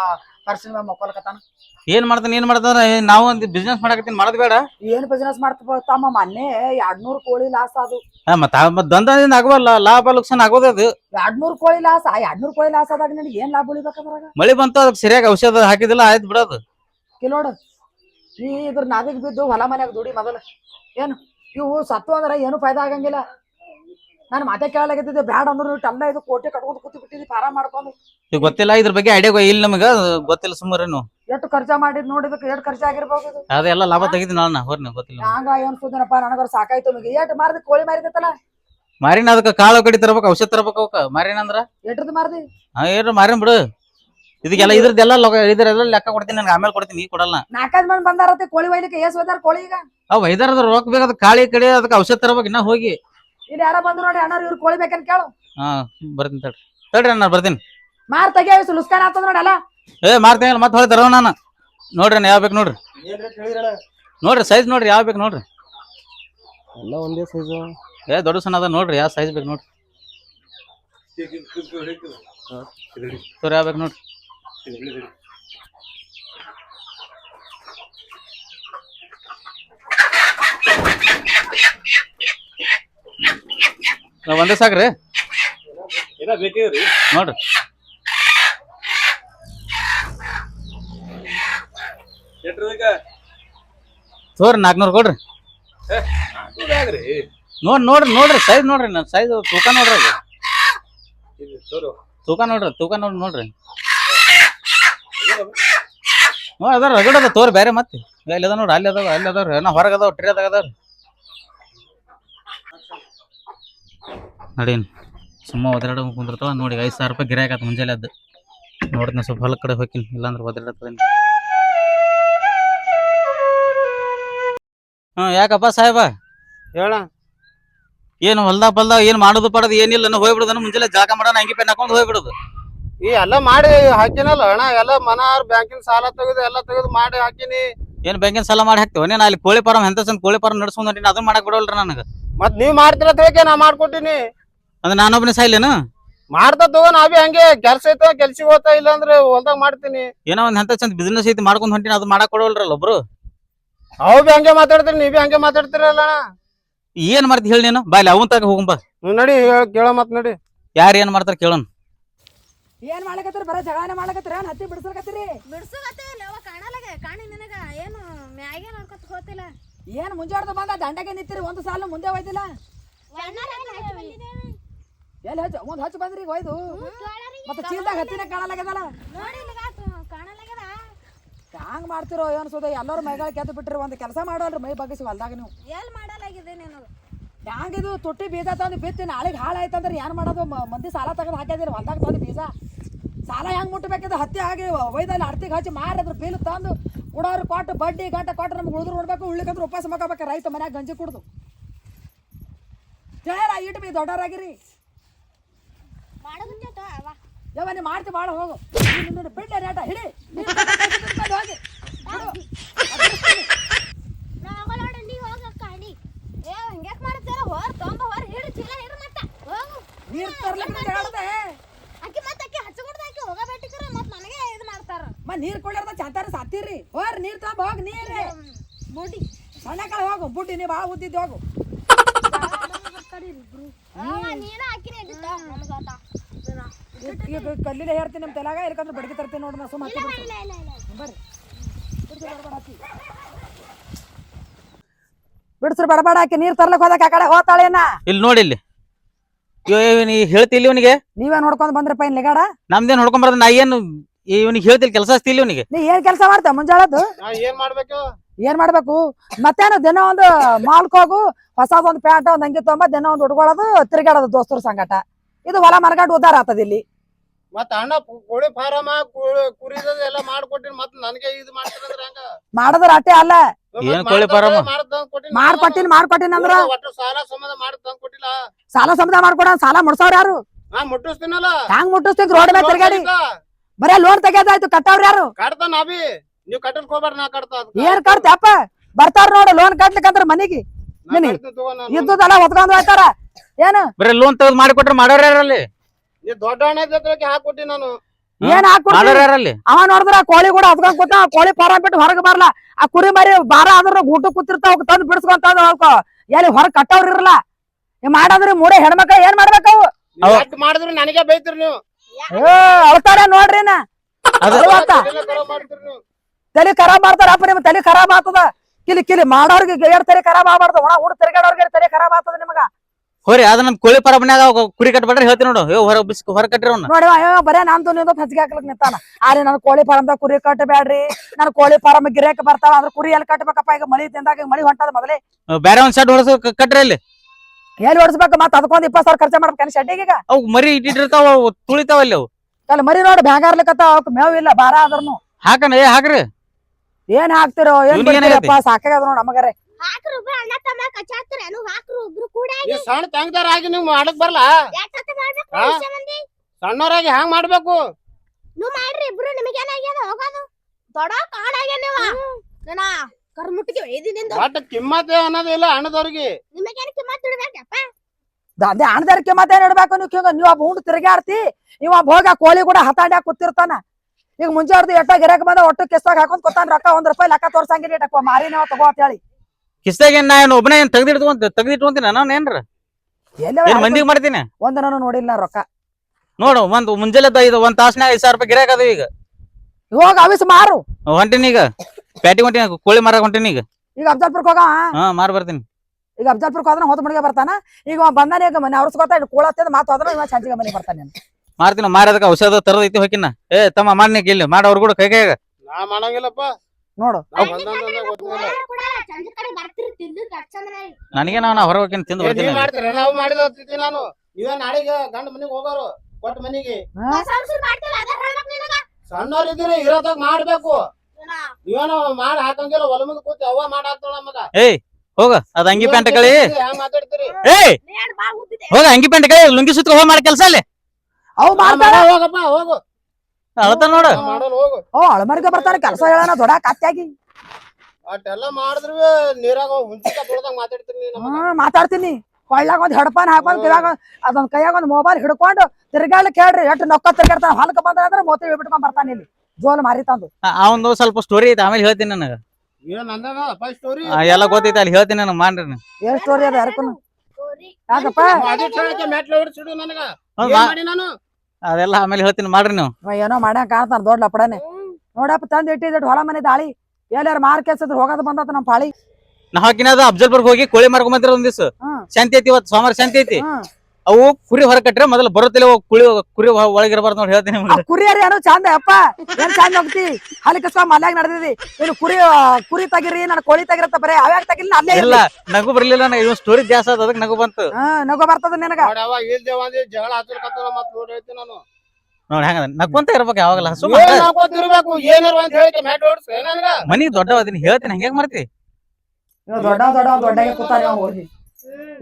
ಪರ್ಸಿನ ಮೇಲೆ ಮಕ್ಕೊಲ್ಕತಾನ ಏನ್ ಮಾಡ್ತಾನ ಏನ್ ಮಾಡ್ತಾನ ನಾವು ಒಂದ್ ಬಿಸ್ನೆಸ್ ಮಾಡಕತ್ತೀನಿ ಮಾಡೋದ್ ಬೇಡ. ಏನ್ ಬಿಸ್ನೆಸ್ ಮಾಡ್ತಪ್ಪ ತಮ್ಮ ಮೊನ್ನೆ ಎರಡ್ನೂರ್ ಕೋಳಿ ಲಾಸ್ ಅದು. ಮತ್ತ ದಂಧದಿಂದ ಆಗೋಲ್ಲ ಲಾಭ ಲಕ್ಷಣ ಆಗೋದ ಅದು. ಎರಡ್ನೂರ್ ಕೋಳಿ ಲಾಸ್ ಆ ಎರಡ್ನೂರ್ ಕೋಳಿ ಲಾಸ್ ಆದಾಗ ನಿನಗೆ ಏನ್ ಲಾಭ ಉಳಿಬೇಕಂದ್ರಾಗ ಮಳಿ ಬಂತು ಅದಕ್ಕೆ ಸರಿಯಾಗಿ ಔಷಧ ಹಾಕಿದಿಲ್ಲ ಆಯ್ತು ಬಿಡೋದು. ಕಿಲೋಡ ನೀ ಇದ್ರ ನಾದಿಗ್ ಬಿದ್ದು ಹೊಲ ಮನ್ಯಾಗ ದುಡಿ ಮೊದಲ. ಏನು ಇವು ಸತ್ತು ಅಂದ್ರ ಏನು ಫಾಯ್ದಾ ಆಗಂಗಿಲ್ಲ. ನಾನು ಮಾತೆ ಕೇಳಲಾಗಿದ್ದೆ ಬ್ಯಾಡ ಅಂದ್ರು ಟಲ್ಲ ಇದು ಕೋಟೆ ಕಟ್ಕೊಂಡು ಕೂತು ಬಿಟ್ಟಿದ್ದಿ ಫಾರ ಮಾಡ್ಕೊಂಡು. ಈಗ ಗೊತ್ತಿಲ್ಲ ಇದ್ರ ಬಗ್ಗೆ ಐಡಿಯಾ ಇಲ್ಲ ನಮಗ ಗೊತ್ತಿಲ್ಲ ಸುಮ್ಮರೇನು ಎಷ್ಟು ಖರ್ಚ ಮಾಡಿದ್ ನೋಡಿದಕ್ಕೆ ಎಷ್ಟು ಖರ್ಚು ಆಗಿರ್ಬೋದು ಇದು? ಅದೆಲ್ಲ ಲಾಭ ತೆಗಿದ್ ನಾನು ಹೊರ್ನಿ ಗೊತ್ತಿಲ್ಲ ಹಂಗ ಏನ್ ಸುದ್ದಿನಪ್ಪ ನನಗರ ಸಾಕಾಯ್ತು ನಿಮಗೆ. ಎಷ್ಟು ಮಾರ್ದ ಕೋಳಿ ಮಾರಿದತ್ತಲ್ಲ ಮಾರಿನ ಅದಕ್ಕೆ ಕಾಳು ಕಡಿ ತರಬೇಕು ಔಷಧ ತರಬೇಕು ಅವಕ್ಕ. ಮಾರಿನ ಅಂದ್ರ? ಎಟ್ರದ್ ಮಾರ್ದಿ? ಹಾ ಏನ್ರ ಮಾರಿನ ಬಿಡು. ಇದಕ್ಕೆಲ್ಲ ಇದ್ರದ್ದೆಲ್ಲ ಇದ್ರೆಲ್ಲ ಲೆಕ್ಕ ಕೊಡ್ತೀನಿ ನನಗೆ ಆಮೇಲೆ ಕೊಡ್ತೀನಿ ಈಗ ಕೊಡಲ್ಲ. ನಾಲ್ಕೈದು ಮಂದಿ ಬಂದಾರತ್ತೆ ಕೋಳಿ ಒಯ್ಲಿಕ್ಕೆ ಏಸ್ ವೈದಾರ ಕೋಳಿ ಈಗ? ಅವ್ ಐದಾರದ ರೊಕ್ಕ ಬೇಕಾದ ಕಾಳಿ ಕಡೆ ಅದಕ್ಕೆ ಔಷಧ ತರಬೇಕು ಇನ್ನ ಹೋಗಿ. ಇಲ್ಲಿ ಯಾರ ಬಂದ್ರು ನೋಡಿ ಅಣ್ಣ ಇವ್ರು ಕೋಳಿ ಬೇಕಂತ ಕೇಳು. ಹಾ ಬರ್ತೀನಿ ತಡ್ರಿ. ತಡ್ರಿ ನಾನು ಬರ್ತೀನಿ. ಮಾರ್ ತೆಗಿಯ ಲುಸ್ಕಾನ್ ಆತದ ನೋಡಿ ಅಲ್ಲ ಏ ಮಾರ್ತೀನಿ ಮತ್ತೆ ಹೊಳೆ ತರೋ ನಾನು. ನೋಡ್ರಿ ಅಣ್ಣ ಯಾವ ಬೇಕು ನೋಡ್ರಿ. ನೋಡ್ರಿ ಸೈಜ್ ನೋಡ್ರಿ ಯಾವ ಬೇಕು ನೋಡ್ರಿ. ಎಲ್ಲ ಒಂದೇ ಸೈಜು ಏ ದೊಡ್ಡ ಸಣ್ಣ ಅದ ನೋಡ್ರಿ ಯಾವ ಸೈಜ್ ಬೇಕು ನೋಡ್ರಿ. ತೋರಿ ಯಾವ ಬೇಕು ನೋಡ್ರಿ. ನಾವ್ ಒಂದೇ ಸಾಕ್ರಿ. ಏನೋ ನೋಡ್ರಿ. ತೋರಿ ನಾಲ್ಕುನೂರು ಕೊಡ್ರಿ. ನೋಡ್ರಿ ನೋಡ್ ನೋಡ್ರಿ ನೋಡ್ರಿ ಸೈಜ್ ನೋಡ್ರಿ ನನ್ನ ಸೈಜ್ ತೂಕ ನೋಡ್ರಿ ಅದು. ತೂಕ ನೋಡ್ರಿ ತೂಕ ನೋಡ್ರಿ. ನೋಡ್ರಿ ನೋಡ್ರಿ ಅದಾರ ರಗಡ್ ಅದ ತೋರಿ ಬೇರೆ ಮತ್ತೆ. ಇಲ್ಲಿ ಅದ ನೋಡ್ರಿ ಅಲ್ಲಿ ಅದಾವ ಅಲ್ಲಿ ಅದಾವ್ರಿ. ಏನೋ ಹೊರಗೆ ಅದಾವ ಟ್ರೇ ಅದಾಗ ಅದಾವ್ರಿ. ನಡೀನ್. ಸುಮ್ಮ ಒದರಾಡ ಕುಂದಿರ್ತಾವ. ನೋಡಿ ಐದು ಸಾವಿರ ರೂಪಾಯಿ ಗಿರಾಕ್ ಆತ ಮುಂಜಾನೆ ಅದು ನೋಡಿದ್ನ ಸ್ವಲ್ಪ ಹೊಲ ಕಡೆ ಹೋಗಿಲ್ಲ ಇಲ್ಲಾಂದ್ರೆ ಒದರಾಡತ್ತದ ಹ್ಞೂ ಯಾಕಪ್ಪ ಸಾಹೇಬ? ಹೇಳ. ಏನು ಹೊಲ್ದ ಬಲ್ದಾಗ ಏನ್ ಮಾಡೋದು ಪಡೋದು ಏನಿಲ್ಲ ನಾನು ಹೋಗ್ಬಿಡೋದನ್ನು ಮುಂಜಾನೆ ಜಾಗ ಮಾಡೋಣ ಅಂಗಿ ಪೆನ್ ಹಾಕೊಂಡು ಹೋಗ್ಬಿಡುದು. ಈ ಎಲ್ಲ ಮಾಡಿ ಹಾಕಿನಲ್ಲ ಅಣ್ಣ ಎಲ್ಲ ಮನಾರ್ ಬ್ಯಾಂಕಿನ ಸಾಲ ತೆಗೆದು ಎಲ್ಲ ತೆಗೆದು ಮಾಡಿ ಹಾಕಿನಿ. ಏನ್ ಬ್ಯಾಂಕಿನ ಸಾಲ ಮಾಡಿ ಹಾಕ್ತೇವೆ ನೀನು ಅಲ್ಲಿ ಕೋಳಿ ಫಾರಂ ಎಂತ ಚಂದ ಕೋಳಿ ಫಾರಂ ನಡ್ಸ್ಕೊಂಡು ಅದನ್ನ ಮಾಡಕ್ ಬಿಡೋಲ್ರ ನನಗೆ. ಮತ್ ನೀವ್ ಮಾಡ್ತಿರ ತಿಳಕೆ ನಾ ಮಾಡ್ಕೊಟ್ಟಿನಿ. ಅಂದ್ರೆ ನಾನೊಬ್ನೇ ಸಾಯ್ಲೇನು? ಮಾಡ್ತಾ ತಗೋ ನಾವೇ ಹಂಗೆ ಕೆಲ್ಸ ಐತ ಕೆಲ್ಸಿಗೆ ಹೋಗ್ತಾ ಇಲ್ಲ ಅಂದ್ರೆ ಹೊಲ್ದಾಗ ಮಾಡ್ತೀನಿ. ಏನೋ ಒಂದ್ ಹಂತ ಚಂದ ಬಿಸ್ನೆಸ್ ಐತಿ ಮಾಡ್ಕೊಂಡ್ ಹೊಂಟೀನಿ ಅದು ಮಾಡಕ್ ಕೊಡೋಲ್ರಲ್ಲ ಒಬ್ರು? ಅವ್ ಬಿ ಹಂಗೆ ಮಾತಾಡ್ತೀರಿ ನೀವ್ ಬಿ ಹಂಗೆ ಮಾತಾಡ್ತಿರಲ್ಲ ಏನ್ ಮಾಡ್ತಿ ಹೇಳಿ ನೀನು? ಬಾಯ್ಲಿ ಅವನ್ ತಗ ಹೋಗ ನೀವ್ ನಡಿ ಹೇಳ್- ಕೇಳೋ ಮತ್ ನಡಿ. ಯಾರು ಏನ್ ಮಾಡ್ತಾರ ಕೇಳೋಣ ಏನ್ ಮಾಡ್ಲಕತ್ತೀರಿ ಬರ ಜಗಳನೇ ಮಾಡ್ಲಕತ್ತೀರಿ ಏನ್ ಹತ್ತಿ ಬಿಡ್ಸಲಕತ್ತೀರಿ? ಬಿಡ್ಸುಗತ್ತೆ ಅವ ಕಾಣಲಾಗ ಕಾಣಿ ನಿನಗ ಏನು ಮ್ಯಾಗೆ ನೋಡ್ಕೊತ ಹೋತಿಲ್ಲ. ಏನ್ ಮುಂಜಾಡ್ದು ಬಂದ ದಂಡಗೆ ನಿಂತಿರಿ ಒಂದು ಸಾಲು ಮುಂದೆ ಹೋಯ್ತಿಲ್ಲ. ಎಲ್ಲಿ ಹಚ್ಚ? ಮುಂದ್ ಹಚ್ಚ ಬಂದ್ರಿ ಈಗ ಒಯ್ದು. ಮತ್ತೆ ಚೀಲ್ದಾಗ ಹತ್ತಿನ ಕಾಣಲಾಗ್ಯದಲ್ಲ? ಹಂಗ್ ಮಾಡ್ತಿರೋ ಏನ್ ಸುದ ಎಲ್ಲರೂ ಮೈಗಳ ಕೆದ್ದು ಬಿಟ್ರಿ ಒಂದು ಕೆಲಸ ಮಾಡೋಲ್ರಿ ಮೈ ಬಗ್ಗಿಸಿ ಹೊಲ್ದಾಗ ನೀವು. ಎಲ್ ಮಾಡಲಾಗಿದೆ ನಿನಗ ಹ್ಯಾಂಗಿದು ತುಟ್ಟಿ ಬೀಜ ತಂದು ಬಿತ್ತಿ ನಾಳೆಗೆ ಹಾಳಾಯ್ತಂದ್ರೆ ಏನ್ ಮಾಡೋದು? ಮಂದಿ ಸಾಲ ತಗೊಂಡು ಹಾಕಿದಿರಿ ಹೊಲ್ದಾಗ ತಂದು ಬೀಜ. ಸಾಲ ಹೆಂಗ್ ಮುಟ್ಟಬೇಕಿದ್ದು ಹತ್ತಿ ಆಗಿ ಒಯ್ದಲ್ಲಿ ಅರ್ತಿಗೆ ಹಚ್ಚಿ ಮಾರಿ ಅದ್ರ ಬೀಲ್ ತಂದು ಉಡೋರು ಕೊಟ್ಟು ಬಡ್ಡಿ ಗಂಟೆ ಕೊಟ್ಟು ನಮ್ಗೆ ಉಳಿದ್ರು ನೋಡ್ಬೇಕು ಉಳ್ಳಿಕಂದ್ರೆ ಉಪವಾಸ ಮಕ್ಕೋಬೇಕು ರೈತ ಮನ್ಯಾಗ ಗಂಜಿ ಕುಡ್ದು. ಜಯರ ಇಟ್ಟು ಬಿ ದೊಡ್ಡವರಾಗಿರಿ ಅವ ಯವ್ವ ನೀ ಮಾಡ್ತಿ ಭಾಳ ಹೋಗು ಬಿಡ್ಲೆ ರೇಟ ಹಿಡಿ ಹೋಗಿ. ನೀರು ತರ್ಲಿಕ್ಕೆ ಅಕ್ಕಿ ಮತ್ತೆ ಅಕ್ಕಿ ಹಚ್ಚಗುಡ್ದ ಅಕ್ಕಿ ಹೋಗಬೇಟಿಕ್ರ ಮತ್ ನನಗೆ ಇದು ಮಾಡ್ತಾರ. ಮ ನೀರು ಕೊಡ್ಲಾರ್ದ ಚಾತಾರ ಸಾತಿರ್ರಿ ಹೋರ್ ನೀರ್ ತಗೊಂಡ್ ಹೋಗಿ ನೀರು. ಬುಡಿ ಸಣ್ಣ ಕಾಳು ಹೋಗು ಬುಟ್ಟಿ ನೀ ಭಾಳ ಉದ್ದಿದ್ದು ಹೋಗು. ನೀನು ಅದಿತ್ತ ನಮಗಾತ ಈಗ ಕಲ್ಲಿಲೆ ಹೇರ್ತೀನಿ ನಮ್ಮ ತಲೆಗ ಇಲ್ಕಂದ್ರೆ ಬಡಿಗೆ ತರ್ತೀನಿ ನೋಡಿ ನಾ ಮತ್ತೆ ಹತ್ತಿ ಬಿಡ್ತೀನಿ ಇಲ್ಲ ಇಲ್ಲ ಇಲ್ಲ ಬರ್ರಿ ಬಿಡ್ಸ್ರಿ ಬಡಬಡ ಹಾಕಿ ನೀರ್ ತರ್ಲಕ್ ಹೋದಕ್ಕೆ ಆ ಕಡೆ ಹೋತಾಳೇನ ಇಲ್ಲಿ ನೋಡಿ ಇಲ್ಲಿ. ನೀ ಹೇಳ್ತಿಲ್ಲ ಇವನಿಗೆ? ನೀವೇ ನೋಡ್ಕೊಂಡ್ ಬಂದ್ರಪ್ಪ ಇನ್ ಲೆಗಾಡ? ನಮ್ದೇನ್ ನೋಡ್ಕೊಂಡ್ ಬರೋದು? ನಾ ಏನು ಇವನಿಗೆ ಹೇಳ್ತಿಲ್ಲ ಕೆಲಸ ಹಚ್ತಿಲ್ಲ ಇವನಿಗೆ. ನೀ ಏನ್ ಕೆಲಸ ಮಾಡ್ತಾ ಮುಂಜಾಳದ್ದು? ಏನ್ ಮಾಡ್ಬೇಕು? ಏನ್ ಮಾಡ್ಬೇಕು? ಮತ್ತೇನು ದಿನ ಒಂದು ಮಾಲ್ಕೋಗು ಹೊಸದೊಂದು ಪ್ಯಾಂಟ್ ಒಂದ್ ಅಂಗಿ ತೊಗೊಂಬ ದಿನ ಒಂದು ಉಡ್ಕೊಳ್ಳೋದು ತಿರ್ಗಾಡೋದು ದೋಸ್ತರ ಸಂಗಟ. ಇದು ಹೊಲ ಮರಗಾಡ್ ಉದ್ದಾರ ಆತದ ಇಲ್ಲಿ. ಮತ್ ಅಣ್ಣ ಕೋಳಿ ಫಾರಮ ಕುರಿದ ಎಲ್ಲ ಮಾಡ್ಕೊಟ್ಟಿನಿ ಮತ್ ನನಗೆ ಇದು ಮಾಡ್ತಾರಂದ್ರ ಹಂಗ? ಮಾಡದ್ರ ಅಟ್ಟೆ ಅಲ್ಲ. ಏನ್ ಕೋಳಿ ಫಾರಮ? ಮಾಡ್ಕೊಟ್ಟಿನ ಮಾಡ್ಕೊಟ್ಟಿನ ಅಂದ್ರ? ಒಟ್ಟು ಸಾಲ ಸಂಬಂಧ ಮಾಡಿ ತಂದ್ ಕೊಟ್ಟಿಲ್ಲ. ಸಾಲ ಸಮದ ಮಾಡ್ಕೊಡ ಸಾಲ ಮುಡ್ಸೋರ್ ಯಾರು? ನಾ ಮುಟ್ಟಿಸ್ತೀನಲ್ಲ. ಹ್ಯಾಂಗ್ ಮುಟ್ಟಿಸ್ತಿದ್ ರೋಡ್ ಮೇಲೆ ತಿರ್ಗಾಡಿ? ಬರೇ ಲೋನ್ ತೆಗೆದಾಯ್ತು ಕಟ್ಟವ್ರ ಯಾರು? ಕಟ್ತಾನ ಅಭಿ. ನೀವ್ ಕಟ್ಟಕ್ ಹೋಗ್ಬೇಡ ನಾ ಕಟ್ತಾ ಏನ್ ಕಟ್ತಪ್ಪ ಬರ್ತಾರ ನೋಡು ಲೋನ್ ಕಟ್ಲಿಕ್ಕಂದ್ರ ಮನಿಗೆ. ಮನಿ ಇದ್ದದಲ್ಲ ಹೊತ್ಕೊಂಡ್ ಹೋಗ್ತಾರ. ಏನು? ಬರೀ ಲೋನ್ ತೆಗೆದು ಮಾಡಿ ಕೊಟ್ರೆ ಮಾಡೋರ್ ಯಾರಲ್ಲಿ ನೀ ದೊಡ್ಡ ಹಣ ಇದ್ದಕ್ಕೆ ಹಾಕೊಟ್ಟಿ ನಾನು ಏನ್ ಹಾಕೊಡ್ತೀನಿ ಅವ ನೋಡಿದ್ರ ಕೋಳಿ ಕೂಡ ಹೊತ್ಕೊಂಡ್ ಕೂತ ಕೋಳಿ ಫಾರಂ ಬಿಟ್ಟು ಹೊರಗೆ ಬರಲ್ಲ ಆ ಕುರಿ ಮರಿ ಬಾರ ಆದ್ರ ಊಟ ಕೂತಿರ್ತಾವ ತಂದ್ ಬಿಡಿಸ್ಕೊಂತ ಎಲ್ಲಿ ಹೊರಗ್ ಕಟ್ಟವ್ರ ಇರಲ್ಲ. ಮಾಡದ್ರ ಮೂಡೆ ಹೆಣ್ಮಕ್ಳ ಏನ್ ಮಾಡ್ಬೇಕವು ನೀವ್ ಅಷ್ಟ್ ಮಾಡಿದ್ರು ನನಗೆ ಬೈತಿರಿ ನೀವು. ಏ ಅಳ್ತಾರ ನೋಡ್ರಿ ನಾ ಅದು ಅಳ್ವಾತ. ಇದೆಲ್ಲ ಖರಾಬ್ ಮಾಡ್ತೀರಿ ನೀವು. ತಲೆ ಖರಾಬ್ ಮಾಡ್ತಾರಪ್ಪ ನಿಮ್ ತಲೆ ಖರಾಬ್ ಆಗ್ತದ. ಕಿಲಿ ಕಿಲಿ ಮಾಡೋರ್ಗೆ ಎರಡ್ ತಲೆ ಖರಾಬ್ ಆಗ್ಬಾರ್ದು. ಒಣ ಹುಡ್ ತಿರ್ಗಾಡೋರ್ಗೆ ತಲೆ ಖರಾಬ್ ಆಗ್ತದ ನಿಮಗ. ಹೋರಿ ಅದ ನಮ್ ಕೋಳಿ ಪರ ಮನ್ಯಾಗ ಕುರಿ ಕಟ್ಬೇಡ್ರಿ ಹೇಳ್ತೀನಿ ನೋಡು. ಏ ಹೊರ ಬಿಸ್ ಹೊರ ಕಟ್ರಿ ಅವ್ನ. ನೋಡಿ ಬರೇ ನಾನ್ ನಿಂದು ಹಚ್ಚಿಗೆ ಹಾಕ್ಲಕ್ ನಿಂತಾನ. ಆದ್ರೆ ನನ್ ಕೋಳಿ ಫಾರಮ್ದಾಗ ಕುರಿ ಕಟ್ಟಬೇಡ್ರಿ ನನ್ ಕೋಳಿ ಫಾರಂ ಗಿರೇಕ ಬರ್ತಾವ ಅಂದ್ರೆ ಕುರಿ ಎಲ್ಲಿ ಕಟ್ಬೇಕಪ್ಪ? ಈಗ ಮಳಿ ತಿಂದಾಗ ಮಳಿ ಹೊಂಟದ ಮೊದಲೇ. ಬೇರೆ ಒಂದ್ ಶೆಡ್ ಹೊಡಸ ಕಟ್ರಿ ಅಲ್ಲಿ. ಎಲ್ಲಿ ಹೊಡಿಸ್ಬೇಕು? ಮತ್ತೆ ಅದಕ್ಕೊಂದ್ ಇಪ್ಪತ್ ಸಾವಿರ ಖರ್ಚು ಮಾಡ್ಬೇಕು ಶೆಡ್ಡಿಗೆ ಈಗ? ಅವ್ ಮರಿ ಇಟ್ಟಿರ್ತಾವ ತುಳಿತಾವ ಅಲ್ಲಿ ಅವು. ಅಲ್ಲಿ ಮರಿ ನೋಡಿ ಬ್ಯಾಂಗಾರ್ಲಿಕತ್ತ ಅವಕ್ ಮೇವ್ ಇಲ್ಲ ಬಾರ ಆದ್ರೂ ಹಾಕಣ ಏ ಹಾಕ್ರಿ. ಏನ್ ಹಾಕ್ತಿರೋ ಏನ್ ಸಾಕಾಗದ ನೋಡ್ ನಮಗರೆ. ಹಾಕ್ರು ಬಾ ಅಣ್ಣ ತಮ್ಮ ಕಚ್ಚಾಕ್ತಾರೇನು ಹಾಕ್ರು ಒಬ್ರು ಕೂಡ ಈ ಸಣ್ಣ ತಂಗದಾರ ಆಗಿ ನೀವು ಮಾಡಕ್ ಬರಲ್ಲ ಯಾಕೆ ಮಾಡ್ಬೇಕು ಹಾ? ವಿಷಯ ಮಂದಿ ಸಣ್ಣವರಾಗಿ ಹ್ಯಾಂಗ್ ಮಾಡ್ಬೇಕು? ನೀವು ಮಾಡ್ರಿ ಇಬ್ರು ನಿಮಗೇನಾಗ್ಯದ ಹೋಗೋದು. ದೊಡ್ಡ ಕಾಡಾಗ್ಯ ನೀವ. ನಾ ಕರ್ಮುಟ್ಟಿಗೆ ಒಯ್ದಿನಿಂದ. ಒಟ್ಟ ಕಿಮ್ಮತ್ತೆ ಅನ್ನೋದಿಲ್ಲ ಹಣ್ಣದವ್ರಿಗೆ ನಿಮಗೇನು ಕಿಮ್ಮತ್ ಬಿಡ್ಬೇಕಪ್ಪ ಅದೇ ಅಣದರ್ಕೆ ಮತ್ತೆ ಇಡ್ಬೇಕು ನೀವು ಕಿಂಗ ನೀವ್ ಒಬ್ಬ ಉಂಡು ತಿರ್ಗಾಡ್ತಿ ಇವ ಹೋಗ ಕೋಳಿ ಕೂಡ ಹತಾಡ್ಯಾಕ ಕೂತಿರ್ತಾನ. ಈಗ ಮುಂಜಾಡ್ದು ಎಟ್ಟ ಗಿರಾಕ್ ಬಂದ ಒಟ್ಟು ಕೆಸ್ತಾಗ ಹಾಕೊಂಡ್ ಕೊತ್ತಾನ ರೊಕ್ಕ ಒಂದ್ ರೂಪಾಯಿ ಲೆಕ್ಕ ತೋರ್ಸಂಗಿಲ್ಲ ಇಟ್ಟಕ್ಕ ಮಾರಿನ ತಗೋ ಅಂತ ಹೇಳಿ. ಕಿಸ್ದಾಗ ಏನ್ ನಾ ಏನ್ ಒಬ್ಬನೇ ಏನ್ ತೆಗ್ದಿಡ್ತು ತೆಗ್ದಿಟ್ಕೊಂತೀನಿ ನಾನು ಏನ್ರ? ಎಲ್ಲಿ ಏನ್ ಮಂದಿಗೆ ಮಾಡ್ತೀನಿ? ಒಂದ್ ನಾನು ನೋಡಿಲ್ಲ ರೊಕ್ಕ. ನೋಡು ಒಂದ್ ಮುಂಜಾನೆ ಇದು ಒಂದ್ ತಾಸ್ನ್ಯಾಗ ಐದ್ ಸಾವಿರ ರೂಪಾಯಿ ಗಿರಾಕ್ ಅದು ಈಗ. ಹೋಗ ಅವಿಸ್ ಮಾರು. ಹೊಂಟಿನಿ ಈಗ. ಪ್ಯಾಟಿ ಹೊಂಟಿನಿ ಕೋಳಿ ಮಾರಕ್ ಹೊಂಟಿನಿ ಈಗ. ಈಗ ಅಫ್ಜಲ್ಪುರ್ಕ್ ಹೋಗ? ಹಾ ಮಾರ್ ಬರ್ತೀನಿ. ಈಗ ಅಫ್ಜಲ್ಪುರ್ಕ್ ಹೋದ್ರೆ ಹೊತ್ತು ಮನೆಗೆ ಬರ್ತಾನ? ಈಗ ಅವ ಬಂದಾನ ಈಗ ಮನೆ ಅವ್ರಸ್ಕೊತ ಕೂಳತ್ತೆ ಮಾತು ಹೋದ್ರೆ ಇವಾಗ ಸಂಜೆಗೆ ಮನೆಗೆ ಬರ್ತಾನೆ ಮಾರ್ತೀನಿ ಮಾರದಕ್ಕ ಔಷಧ ತರದೈತಿ ಹೋಗಿನ ಏ ತಮ್ಮ ಮಾಡ್ನಿಕ್ ಇಲ್ಲಿ ಮಾಡ ಅವ್ರ ಕೂಡ ಕೈ ಕೈಯಾಗ. ನಾ ಮಾಡಂಗಿಲ್ಲಪ್ಪ. ನೋಡು. ನನಗೆ ನಾ ಹೊರ ಹೋಗಿನ ತಿಂದು ಬರ್ತೀನಿ ನೀವ್ ಮಾಡ್ತೀರ? ನಾವು ಮಾಡಿದ ನಾನು. ನೀವೇ ನಾಳೆಗೆ ಗಂಡ ಮನೆಗೆ ಹೋಗೋರು ಕೊಟ್ಟ ಮನೆಗೆ. ಸಣ್ಣವ್ರ ಇದ್ದೀರಿ ಇರೋದಾಗ ಮಾಡ್ಬೇಕು. ನೀವೇನೋ ಮಾಡಿ ಹಾಕಂಗಿಲ್ಲ ಹೊಲ ಮುಂದೆ ಕೂತಿ ಅವ್ವ ಮಾಡಿ ಹಾಕ್ತಾಳ ಮಗ ಏಯ್ ಹೋಗ. ಅದ್ ಅಂಗಿ ಪ್ಯಾಂಟ್ ಕಳಿ. ಏಯ್ ಹೋಗ ಅಂಗಿ ಪ್ಯಾಂಟ್ ಕಳಿ ಲುಂಗಿ ಸುತ್ತ ಹೋಗ ಮಾಡಿ ಕೆಲಸ ಅಲ್ಲಿ. ಅವ್ ಮಾಡ್ತಾರ ಹೋಗಪ್ಪ ಹೋಗು. ಅಳತ ನೋಡು. ನಾ ಮಾಡೋಲ್ಲ ಹೋಗು. ಓ ಅಳಮರಿಗೆ ಬರ್ತಾನೆ ಕೆಲಸ ಹೇಳೋಣ ದೊಡ್ಡ ಕತ್ತಾಗಿ ಮಾಡಿದ್ರು ನೀರಾಗ ಹುಂಚಿಕ ತೊಳ್ದಂಗ್ ಮಾತಾಡ್ತೀನಿ ಕೊಳ್ಳಾಗ ಒಂದ್ ಹೆಡ್ಫೋನ್ ಹಾಕೊಂಡ್ ಕಿವಾಗ ಅದೊಂದ್ ಕೈಯಾಗ ಒಂದ್ ಮೊಬೈಲ್ ಹಿಡ್ಕೊಂಡು ತಿರ್ಗಾಡ್ಲಿಕ್ ಕೇಳ್ರಿ ಎಷ್ಟು ನೊಕ್ಕ ತಿರ್ಗಾಡ್ತಾನ ಹೊಲಕ್ ಬಂದ್ರೆ ಅಂದ್ರೆ ಮೋತಿ ಬಿಟ್ಕೊಂಡ್ ಬರ್ತಾನೆ ಇಲ್ಲಿ ಜೋಲ್ ಮಾರಿ ತಂದು. ಅವಂದು ಸ್ವಲ್ಪ ಸ್ಟೋರಿ ಐತೆ ಆಮೇಲೆ ಹೇಳ್ತೀನಿ ನನಗ ಏನ್ ಅಂದಪ್ಪ ಸ್ಟೋರಿ ಆ, ಎಲ್ಲ ಗೊತ್ತೈತೆ ಅಲ್ಲಿ ಹೇಳ್ತೀನಿ ನನಗೆ ಮಾಡ್ರಿ ನೀವು. ಏನ್ ಸ್ಟೋರಿ ಅದ ಯಾರಕ್ಕೂ ಯಾಕಪ್ಪ? ಅದೇ ಹೇಳಕ್ಕೆ ಮೆಟ್ಲ ಹೊಡಿಸಿಡು ನನಗ. ಏನ್ ಮಾಡಿ ನಾನು? ಅದೆಲ್ಲ ಆಮೇಲೆ ಹೇಳ್ತೀನಿ ಮಾಡ್ರಿ ನೀವು. ಏನೋ ಮಾಡ್ಯಾಕ ಕಾಣ್ತಾನ ದೊಡ್ಡ ಲಪಡನೆ. ನೋಡಪ್ಪ ತಂದ್ ಇಟ್ಟಿದ್ದ ಹೊಲ ಮನೆ ದಾಳಿ. ಎಲ್ಲಾರ ಮಾರ್ ಕೆಲ್ಸದ್ರ ಹೋಗೋದು ಬಂದತ ನಮ್ ಪಾಳಿ. ನಾ ಅಬ್ಜಲ್ ಬರ್ಗ್ ಹೋಗಿ ಕೋಳಿ ಮಾರ್ಕೊಂಡ್ ಬಂದಿರ ಒಂದ್ ದಿವ್ಸ. ಶಾಂತಿ ಐತಿ ಇವತ್ತು ಸೋಮವಾರ ಶಾಂತಿ ಐತಿ. ಅವು ಕುರಿ ಹೊರ ಮೊದಲ ಮೊದಲು ಬರುತ್ತಿಲ್ಲ ಕುಳಿ ಕುರಿ ಒಳಗಿರಬಾರ್ದು ನೋಡಿ ಹೇಳ್ತೀನಿ ಕುರಿ ನಿಮ್ಗೆ ಕುರಿಯರ್ ಏನೋ ಚಂದ ಅಪ್ಪ ಏನ್ ಚಂದ ಹೋಗ್ತಿ? ಅಲ್ಲಿ ಕಸ್ಕೊಂಡ್ ಮಲ್ಯಾಗ ನಡೆದಿದಿ ಇನ್ನು ಕುರಿ ಕುರಿ ತಗಿರಿ ನಾನು ಕೋಳಿ ತಗಿರತ್ತ ಬರೇ. ಅವ್ಯಾಗ ತಗಿಲ್ ಅಲ್ಲೇ ಇಲ್ಲ ನಗು ಬರ್ಲಿಲ್ಲ ನಾ ಇವ್ ಸ್ಟೋರಿ ಜಾಸ್ತಿ ಆದ ಅದಕ್ಕೆ ನಗು ಬಂತು. ಹಾ ನಗೋ ಬರ್ತದ ನಿನಗ. ನೋಡವ್ವ ಇಲ್ದೇವ ಅಂದ್ರೆ ಜಗಳ ನೋಡಿ ಹೇಳ್ತೀನಿ ನಾನು. ನೋಡಿ ಹೆಂಗ ನಕ್ಕೊಂತ ಇರ್ಬೇಕು ಯಾವಾಗಲ್ಲ ಏನ್ ಹಾಕೋತಿರ್ಬೇಕು ಏನಾರ ಅಂತ ಹೇಳಿ ಮ್ಯಾಟ್ ನನಗ ಮನಿ ದೊಡ್ಡವದಿನಿ ಹೇಳ್ತೀನಿ ಹಂಗ್ಯಾಕ್ ಮಾಡ್ತಿ? ಇವ ದೊಡ್ಡ ದೊಡ್ಡ ಕೂತಾನೆ ಅವ ಹೋಗಿ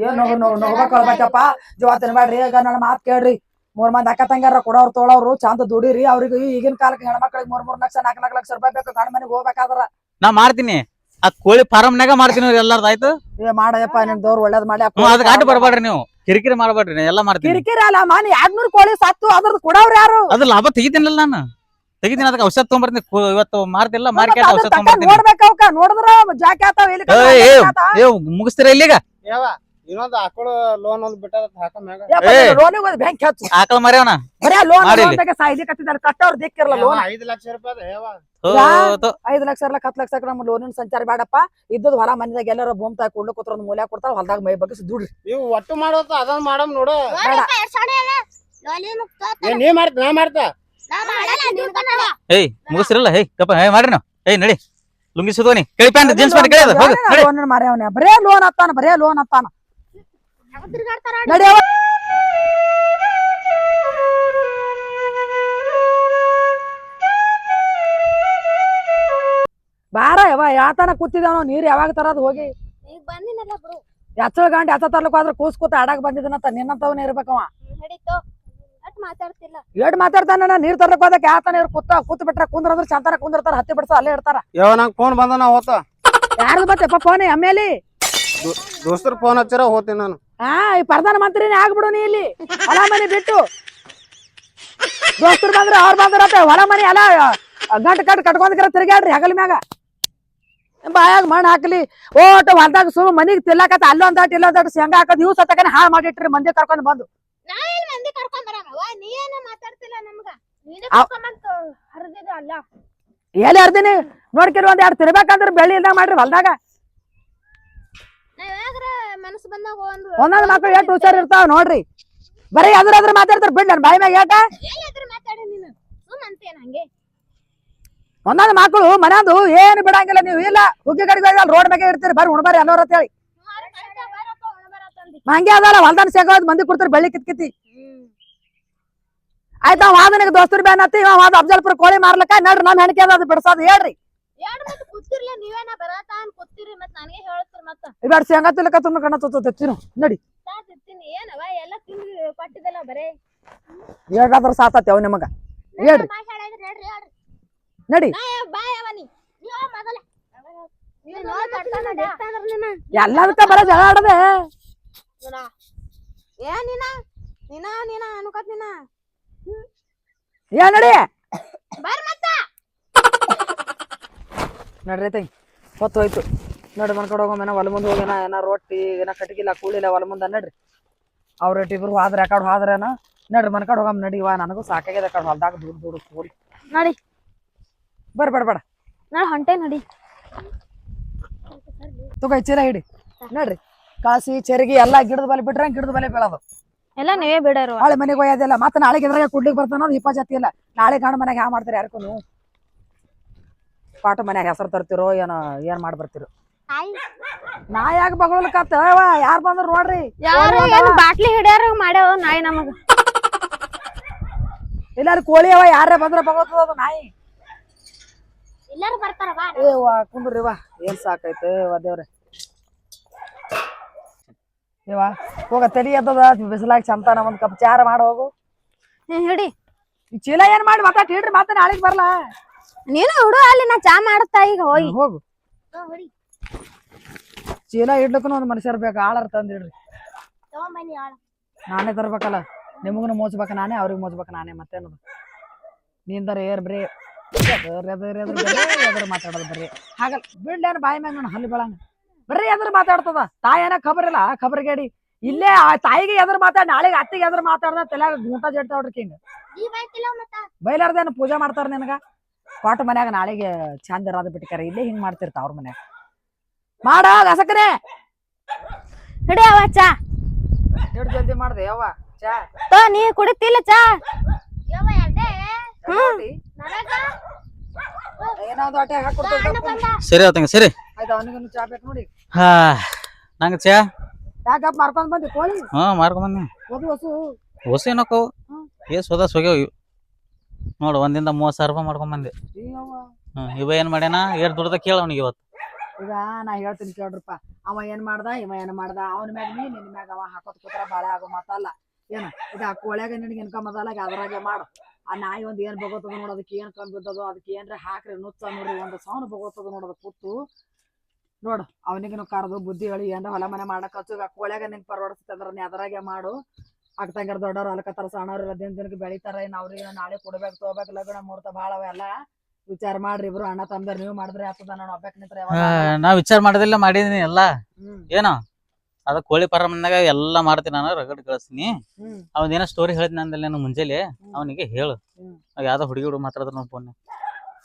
ಏನ್ ನೋಡ್ಬೇಕು ಅಳ್ಬೇಕಪ್ಪ ಜೀವ ತಿನ್ಬೇಡ್ರಿ ಈಗ ನನ್ನ ಮಾತ್ ಕೇಳ್ರಿ ಮೂರ್ ಮಂದಿ ಅಕ್ಕ ತಂಗಾರ ಕೊಡೋರು ತೋಳವ್ರು ಚಂದ ದುಡಿರಿ ಅವ್ರಿಗೆ ಈಗಿನ ಕಾಲಕ್ಕೆ ಹೆಣ್ಮಕ್ಳಿಗೆ ಮೂರ್ ಮೂರ್ ಲಕ್ಷ ನಾಲ್ಕು ನಾಲ್ಕು ಲಕ್ಷ ರೂಪಾಯಿ ಬೇಕು ಗಂಡ ಮನೆಗೆ ಹೋಗ್ಬೇಕಾದ್ರ ನಾ ಮಾಡ್ತೀನಿ ಆ ಕೋಳಿ ಫಾರಮ್ನಾಗ ಮಾಡ್ತೀನಿ ಎಲ್ಲಾರ್ದು ಆಯ್ತು ಏ ಮಾಡಯಪ್ಪ ನಿನ್ ದೋರ್ ಒಳ್ಳೇದ್ ಮಾಡಿ ಅದ್ ಅದಕ್ಕೆ ಆಟ ಬರ್ಬೇಡ್ರಿ ನೀವು ಕಿರಿಕಿರಿ ಮಾಡ್ಬೇಡ್ರಿ ನಾ ಎಲ್ಲ ಮಾಡ್ತೀನಿ ಕಿರಿಕಿರಿ ಅಲ್ಲ ಮಾನಿ ಎರಡ್ನೂರು ಕೋಳಿ ಸತ್ತು ಅದ್ರದ್ದು ಕೊಡವ್ರ ಯಾರು ಅದು ಲಾಭ ತೆಗಿತೀನಲ್ಲ ನಾನು ತೆಗಿತೀನಿ ಅದಕ್ಕೆ ಔಷಧ ತೊಗೊಂಬರ್ತೀನಿ ಕು- ಇವತ್ತು ಮಾರ್ತಿಲ್ಲ ಮಾರ್ಕೆಟ್ ಔಷಧ ಅದ್ರ ನೋಡ್ಬೇಕು ಅವಕ್ಕ ನೋಡಿದ್ರ ಜಾಕೆ ಆತಾವ ಮುಗಿಸ್ತೀರ ಇಲ್ಲಿಗ ಯಾವ? ಇನ್ನೊಂದ್ ಆಕಳು ಲೋನ್ ಒಂದ್ ಬಿಟ್ಟದ ಹಾಕ ಮ್ಯಾಗ. ಏ. ಲೋನಿಗೆ ಒಂದು ಬ್ಯಾಂಕ್ ಹಚ್ಚು. ಆಕಳ ಮರ್ಯಾವನ? ಬರೇ ಲೋನ್ ಮಾಡಿ ಇಲ್ಲಿ. ಲೋನ್ದಾಗೆ ಸಾಯ್ಲಿ ಕಟ್ಟಿದ್ದಾರೆ ಕಟ್ಟವ್ರ ದಿಕ್ಕಿರಲ್ಲ ಲೋನ್ ಐದ್ ಲಕ್ಷ ರೂಪಾಯಿ ಯಾವ? ಹೋ ಐದ್ ಲಕ್ಷ ಇರ್ಲಕ್ ಹತ್ತು ಲಕ್ಷ ನಮ್ಮ ಲೋನಿನ ಸಂಚಾರ ಬೇಡಪ್ಪ. ಇದ್ದದ್ ಹೊಲ ಮನೆದಾಗ ಎಲ್ಲರೂ ಭೂಮಿ ತಾಯಿ ಕೊಡ್ಲು ಕೂತ್ರ ಒಂದು ಕೊಡ್ತಾರ ಹೊಲದಾಗ ಮೈ ಬಗ್ಗೆ ದುಡ್ರಿ. ನೀವು ಒಟ್ಟು ಮಾಡೋದು ಅದನ್ನ ಮಾಡಮ್ ನೋಡು. ಏ ನೀ ಮಾಡ್ತ ನಾ ಏಯ್ ಮುಗಿಸ್ತಿರಲ್ಲ ಹೇ ಕಪ್ಪ ಹೇ ಮಾಡ್ರಿ ನಾವು. ಏಯ್ ನಡಿ. ಲುಂಗಿ ಸುತ್ತೋನಿ ಕಳಿ ಪ್ಯಾಂಟ್ ಜೀನ್ಸ್ ಪ್ಯಾಂಟ್ ಕೇಳಿ ಹೋಗಿ ನಡಿ. ಲೋನ್ ಮಾರ್ಯಾವನ ಬರೇ ಲೋನ್ ಅತ್ತಾನ ಬರೇ ಲೋನ್ ಅತ್ತಾನ. ನಡಿ ಅವ ಬಾರ ಯವ ಯಾತನ ಕೂತಿದ್ದಾವ ನೀರ್ ಯಾವಾಗ ತರದ್ ಹೋಗಿ. ಈಗ ಬಂದಿನಲ್ಲ ಬ್ರೋ. ಎಚ್ಚಳ ಗಂಟೆ ಎತ್ತ ತರ್ಲಕ್ ಹೋದ್ರ ಕೂಸ್ ಕೂತ ಆಡಾಕ್ ಬಂದಿದ್ದನಂತ ನಿನ್ನಂತವನೇ ಇರ್ಬೇಕವ ನಡೀತು. ಮಾತಾಡ್ತಿಲ್ಲ. ಎಷ್ಟ್ ಮಾತಾಡ್ತಾನ ನೀರ್ ತರಕ್ ಹೋದಕ್ಕೆ ಯಾತ ನೀರ್ ಕೂತ ಕೂತ್ ಬಿಟ್ರ ಕುಂದ್ರ ಚಂತಾರ ಕುಂದಿರ್ತಾರ ಹತ್ತಿ ಬಿಡ್ಸ ಅಲ್ಲೇ ಇರ್ತಾರ. ಯಾವ ನಂಗೆ ಫೋನ್ ಬಂದನ ಹೋತ ಯಾರ್ದು ಬತ್ತಪ್ಪ ಫೋನ್ ಆಮೇಲೆ ದೋಸ್ತರ ಫೋನ್ ಹಚ್ಚಾರ ಹೋತೀನಿ ನಾನು. ಹಾ ಈ ಪ್ರಧಾನ ಮಂತ್ರಿನೇ ಆಗ್ಬಿಡು ನೀ ಇಲ್ಲಿ. ಹೊಲ ಮನೆ ಬಿಟ್ಟು. ದೋಸ್ತರು ಬಂದ್ರ ಅವ್ರ ಬಂದ್ರ ಹೊಲ ಮನೆ ಎಲ್ಲ ಗಂಟ್ ಕಟ್ ಕಟ್ಕೊಂಡ್ಕರ ತಿರ್ಗ್ಯಾಡ್ರಿ ಹಗಲ್ ಮ್ಯಾಗ. ಬಾಯಾಗ ಮಣ್ಣ್ ಹಾಕ್ಲಿ. ಓಟ್ ಹೊಲ್ದಾಗ ಸುಮ್ ಮನಿಗ್ ತಿಲ್ಲಕತ್ತ ಅಲ್ಲೊಂದಾಟ್ ಇಲ್ಲೊಂದಾಟ್ ಶೇಂಗಾ ಹಾಕೋದ್ ಇವ್ ಸತ್ತಕನ ಹಾಳ್ ಮಾಡಿಟ್ರಿ ಮಂದಿ ಕರ್ಕೊಂಡ್ ಬಂದು. ನಾ ಏನ್ ಮಂದಿ ಕರ್ಕೊಂಡ್ ಬರವ ನೀ ಏನ ಮಾತಾಡ್ತಿಲ್ಲ ನಮ್ಗ. ನೀನು ಅವ್- ಕರ್ಕೊಂಬಂತ ಹರಿದಿದ ಅಲ್ಲ? ಎಲ್ಲಿ ಅರ್ದಿನಿ ನೋಡ್ಕಿರಿ ಒಂದ್ ಎರಡು ತಿರ್ಬೇಕಂದ್ರ ಬೆಳ್ಳಿ ಇಲ್ದಂಗ ಮಾಡ್ರಿ ಹೊಲ್ದಾಗ. ನಾವ್ ಯಾಕ್ರ ಮನಸ್ಸು ಬಂದಾಗ ಒಂದು ಒಂದೊಂದ್ ಮಕ್ಳು ಎಷ್ಟು ಹುಷಾರ್ ಇರ್ತಾವ ನೋಡ್ರಿ. ಬರೀ ಅದ್ರ ಅದ್ರ ಮಾತಾಡ್ತಾರ ಬಿಡ್ ನನ್ ಬಾಯಿ ಮ್ಯಾಗ ಏಟ ಎಲ್ಲಾದ್ರೂ ಮಾತಾಡಿ ನೀನು? ಸುಮ್ ಅಂತೇನ ಹಂಗೆ ಒಂದೊಂದ್ ಮಕ್ಳು ಮನೆಯದು ಏನು ಬಿಡಂಗಿಲ್ಲ ನೀವು. ಇಲ್ಲ ಹುಗ್ಗಿ ಕಡೆಗೆ ರೋಡ್ ಮ್ಯಾಗೆ ಇರ್ತೀರಿ. ಬರ್ರಿ ಉಣ್ಬಾರಿ ಅನ್ನೋರ್ ಅಂತ ಹೇಳಿ. ಹಂಗೆ ಅದಲ್ಲ ಹೊಲ್ದಾನ ಸೇಗೋದ್ ಮಂದಿ ಕೊಡ್ತಾರೆ ಬೆಳ್ಳಿ ಕಿತ್ಕಿತಿ ಆಯ್ತಾ ವಾದನಿಗೆ ದೋಸ್ತರು ಬ್ಯಾನ್ ಇವ ವಾದ ಅಫಜಲ್ಪುರ ಕೋಳಿ ಮಾರ್ಲಕ್ಕ ನಡ್ರಿ ನಮ್ ಹೆಣ್ಕೆ ಅದ ಬಿಡ್ಸೋದು ಹೇಳ್ರಿ. ಎರಡು ಮತ್ತೆ ಕೂತಿರ್ಲ ನೀವೇನ ಬರತ್ತ ಅಂತ ಕೂತಿರಿ ಮತ್ ನನಗೆ ಹೇಳ್ತೀರಿ ಮತ್ತ. ಇಬ್ಯಾಡ್ ಶೇಂಗಾ ತಿಲಕ ತುಂಬ ಕಣ್ಣ ತುತ್ತಿನು ನಡಿ. ಸಾತಿರ್ತೀನಿ ಏನವ ಎಲ್ಲ ತಿಂದು ಕೊಟ್ಟಿದ್ದಲ್ಲ ಬರೇ. ಹೇಗಾದ್ರ ಸಾತತಿ ಅವ್ ನಿಮಗ? ಹೇಳ್ರಿ. ಮಾತಾಡಿದ್ರೆ ಹೇಳ್ರಿ ಹೇಳ್ರಿ. ನಡಿ. ಎಲ್ಲದಕ್ಕ ಬರ ಜಗಳ ಆಡದೆ. ಏ ನೀನಾ? ನೀನಾ ನೀನ ಅನ್ಕೋತ್ ನೀನಾ. ಏನ್ ನಡಿ. ಬರ್ ಮತ್ತ. ನಡ್ರಿ ತಂಗಿ ಹೊತ್ತು ಹೋಯ್ತು. ನಡ್ರಿ ಮನ್ಕಡೆ ಹೋಗೋಮೇನ ಹೊಲ ಮುಂದೆ ಹೋಗೋಣ ಏನ ರೊಟ್ಟಿ ಏನ ಕಟ್ಗಿಲ್ಲ ಕೂಳಿಲ್ಲ ಹೊಲ ಮುಂದೆ ನಡ್ರಿ. ಅವ್ರ ಇಬ್ರು ಹೋದ್ರೆ ರೆಕಾರ್ಡ್ ಹಾದ್ರೇನ ನಡ್ರಿ ಮನ್ಕಡೆ ಹೋಗಮ್ ನಡಿ ವಾ ನನಗೂ ಸಾಕಾಗ್ಯದ ಕಡೆ ಹೊಲ್ದಾಗ ದೂರ ದೂರ ಕೂಲಿ ನಡಿ. ಬರ್ ಬೇಡ ಬೇಡ ನಾ ಹೊಂಟೆ ನಡಿ. ತುಗ ಚೀಲ ಹಿಡಿ. ನಡ್ರಿ. ಕಾಸಿ ಚೆರಗಿ ಎಲ್ಲ ಗಿಡದ ಬಲೆ ಬಿಟ್ರೆ ಗಿಡದ ಬಲೆ ಬೀಳೋದು. ಎಲ್ಲ ನೀವೇ ಬಿಡರು. ನಾಳೆ ಮನೆಗೆ ಒಯ್ಯೋದಿಲ್ಲ ಮತ್ತೆ ನಾಳೆ ಇದ್ರಾಗ ಕುಡ್ಲಿಕ್ಕೆ ಬರ್ತಾನೋ ಇಪ್ಪ ಜಾತಿ ಇಲ್ಲ ನಾಳೆ ಗಂಡ ಮನೆಗೆ ಯಾವ ಮಾಡ್ತಾರೆ ಯಾರಕ್ಕೂ ನೀವು? ಪಾಟ ಮನ್ಯಾಗ ಹೆಸರು ತರ್ತಿರೋ ಏನೋ ಏನ್ ಮಾಡಿ ಬರ್ತಿರೋ? ನಾ ಯಾಕೆ ಬಗಳಕತ್ತ ಯಾರು ಬಂದ್ರು ನೋಡ್ರಿ. ಯಾರು ಏನ್. ಬಾಟ್ಲಿ ಹಿಡಿಯಾರ ಮಾಡ್ಯಾವ ನಾಯಿ ನಮಗ. ಎಲ್ಲಾರು ಕೋಳಿ ಅವ ಯಾರೇ ಬಂದ್ರ ಬಗಳತದ ಅದು ನಾಯಿ? ಎಲ್ಲಾರು ಬರ್ತಾರ ಬಾ. ಏ ವಾ ಕುಂದ್ರಿ ವಾ. ಏನ್ ಸಾಕೈತೆ ದೇವ್ರೆ. ಏವಾ ಹೋಗ ತಲಿ ಎದ್ದದ ಬಿಸಿಲಾಗ ಚಂತಾನ ಒಂದ್ ಕಪ್ ಚಾರ ಮಾಡಿ ಹೋಗು. ಹಿಡಿ. ಈ ಚೀಲ ಏನ್ ಮಾಡಿ ಮಾತಾಡ್ ಹಿಡ್ರಿ ಮತ್ತೆ ನಾಳೆಗ್ ಬರ್ಲಾ? ನೀನು ಹುಡು ಅಲ್ಲಿ ನಾ ಚಾ ಮಾಡುತ್ತಾ ಈಗ ಹೋಗಿ. ಹೋಗು ಚೀಲ ಇಡ್ಲಿಕ್ಕೂ ಒಂದ್ ಮನುಷ್ಯರ್ ಬೇಕು ಆಳರ್ ತಂದಿಡ್ರಿ ನಾನೇ ತರ್ಬೇಕಲ್ಲ ನಿಮಗೂ ಮೋಚ್ಬೇಕ ನಾನೇ ಅವ್ರಿಗೆ ಮೋಚ್ಬೇಕ ನಾನೇ ಮತ್ತೇನದು? ನೀಂದರ ಏರ್ ಬರೀ ಮಾತಾಡೋದು ಬರೀ. ಹಾಗಲ್ಲ ಬಿಡ್ಲೇನು ಬಾಯಿ ಮ್ಯಾಗ ನಾನು ಹಲ್ಲಿ ಬೆಳಂಗ. ಬರೀ ಎದ್ರ ಮಾತಾಡ್ತದ. ತಾಯೇನ ಖಬರ್ ಇಲ್ಲ ಖಬರ್ಗೇಡಿ ಇಲ್ಲೇ ಆ ತಾಯಿಗೆ ಎದ್ರ ಮಾತಾಡ್ ನಾಳೆಗೆ ಅತ್ತಿಗೆ ಎದ್ರ ಮಾತಾಡ್ದ ತಲೆಯಾಗ ಗುಂಟ ಜಡ್ತಾವ್ರಿ ಕಿಂಗ್ ಬೈಲಾರ್ದೇನು ಪೂಜೆ ಮಾಡ್ತಾರ ನಿನಗ? ಪಾಟ ಮನ್ಯಾಗ ನಾಳೆಗೆ ಚಂದ ಇರೋದ್ ಬಿಟ್ಟಾರ ಇಲ್ಲೇ ಹಿಂಗ್ ಮಾಡ್ತಿರ್ತಾವ ಅವ್ರ ಮನ್ಯಾಗ. ಮಾಡ ಹಸಕ್ರೆ ಹಿಡಿ ಅವ ಚಾ. ಎಷ್ಟು ಜಲ್ದಿ ಮಾಡ್ದೆ ಯವ್ವ ಚಾ. ತೋ ನೀ ಕುಡಿತಿಲ್ಲ ಚಾ? ಏನಾದ್ರು ಹೊಟ್ಟೆ ಹಾಕೊಡ್ತಾರೆ ಸರಿ ಆತಂಗ ಸರಿ. ಆಯ್ತು ಅವನಿಗೂ ಚಾ ಬೇಕು ನೋಡಿ. ಹಾ ನಂಗ ಚಾ? ಯಾಕಪ್ಪ ಮಾರ್ಕೊಂಡ್ ಬಂದಿ ಕೋಳಿ? ಹಾ ಮಾರ್ಕೊಂಬಂದಿ ಹೊಸ ಹೊಸು. ಹೊಸ ಏನಕ್ಕವು ಸೊಗ್ಯಾವ ಇವು. ನೋಡು ಒಂದಿಂದ ಮೂವತ್ತು ಸಾವಿರ ರೂಪಾಯಿ ಮಾಡ್ಕೊಂಡ್ ಬಂದೆ. ಹ್ಮ್ ಇವ ಏನ್ ಮಾಡ್ಯಾನ? ಏಟ್ ದುಡ್ದ ಕೇಳ ಅವನಿಗೆ ಇವತ್ತು. ಈಗ ನಾ ಹೇಳ್ತೀನಿ ಕೇಳ್ರಪ್ಪ. ಅವ ಏನ್ ಮಾಡ್ದ ಇವ ಏನ್ ಮಾಡ್ದ? ಅವನ ಮ್ಯಾಗ ನೀ ನಿನ್ ಮ್ಯಾಗ ಅವ ಹಾಕೋತ್ ಕೂತ್ರ ಬಾಳೆ ಆಗೋ ಮಾತಲ್ಲ. ಏನ? ಈಗ ಆ ಕೋಳ್ಯಾಗ ನಿನಗೆ ಇನ್ಕಮ್ ಅದಲ್ಲ ಈಗ ಅದ್ರಾಗೆ ಮಾಡು. ಆ ನಾಯಿ ಒಂದ್ ಏನ್ ಬಗೋತದ ನೋಡು ಅದಕ್ಕೆ ಏನ್ ಕಮ್ಮಿ ಬಿದ್ದದೋ ಅದಕ್ಕೆ ಏನ್ರ ಹಾಕ್ರಿ ನುಚ್ಚ ನೋಡ್ರಿ ಒಂದು ಸೌಂಡ್ ಬಗೋತದ ನೋಡೋದು ಕೂತು. ನೋಡು ಅವನಿಗೆ ಕರೆದು ಬುದ್ಧಿ ಹೇಳಿ ಏನ್ರ ಹೊಲ ಮನೆ ಮಾಡಕ್ ಹಚ್ಚು ನಿನ್ ಕೋಳ್ಯಾಗ ನಿಂಗೆ ಪರವಡಿಸ್ತಂದ್ರ ನೀ ಅದ್ರಾಗೆ ಮಾಡು. ಅಕ್ಕತಂಗಾರ ದೊಡ್ಡವ್ರು ಅಲ್ಕತ್ತಾರ ಸಣ್ಣವ್ರು ದಿನ ದಿನಕ್ಕೆ ಬೆಳಿತಾರ ಇನ್ನು ಅವ್ರಿಗೆ ನಾಳೆ ಕೊಡ್ಬೇಕು ತಗೋಬೇಕು ಲಗ್ನ ಮುಹೂರ್ತ ಭಾಳ ಅವೆಲ್ಲ ವಿಚಾರ ಮಾಡ್ರಿ ಇಬ್ರು ಅಣ್ಣ ತಂದ್ರ ನೀವು ಮಾಡಿದ್ರೆ ಆಗ್ತದ ನಾನು ಒಬ್ಬ ನಿಂತ್ರೆ. ನಾ ವಿಚಾರ ಮಾಡೋದಿಲ್ಲ ಮಾಡಿದೀನಿ ಎಲ್ಲ. ಏನೋ ಅದ ಕೋಳಿ ಫಾರಮ್ನಾಗ ಎಲ್ಲ ಮಾಡ್ತೀನಿ ನಾನು ರಗಡ್ ಕಳಿಸ್ತೀನಿ. ಅವನ್ ಏನೋ ಸ್ಟೋರಿ ಹೇಳ್ತೀನಿ ಅಂದಲ್ಲ ನಾನು ಮುಂಜಾನೆ ಅವನಿಗೆ ಹೇಳು. ಯಾವ್ದೋ ಹುಡುಗಿ ಹುಡುಗ ಮಾತಾಡಿದ್ರು ಫೋನ್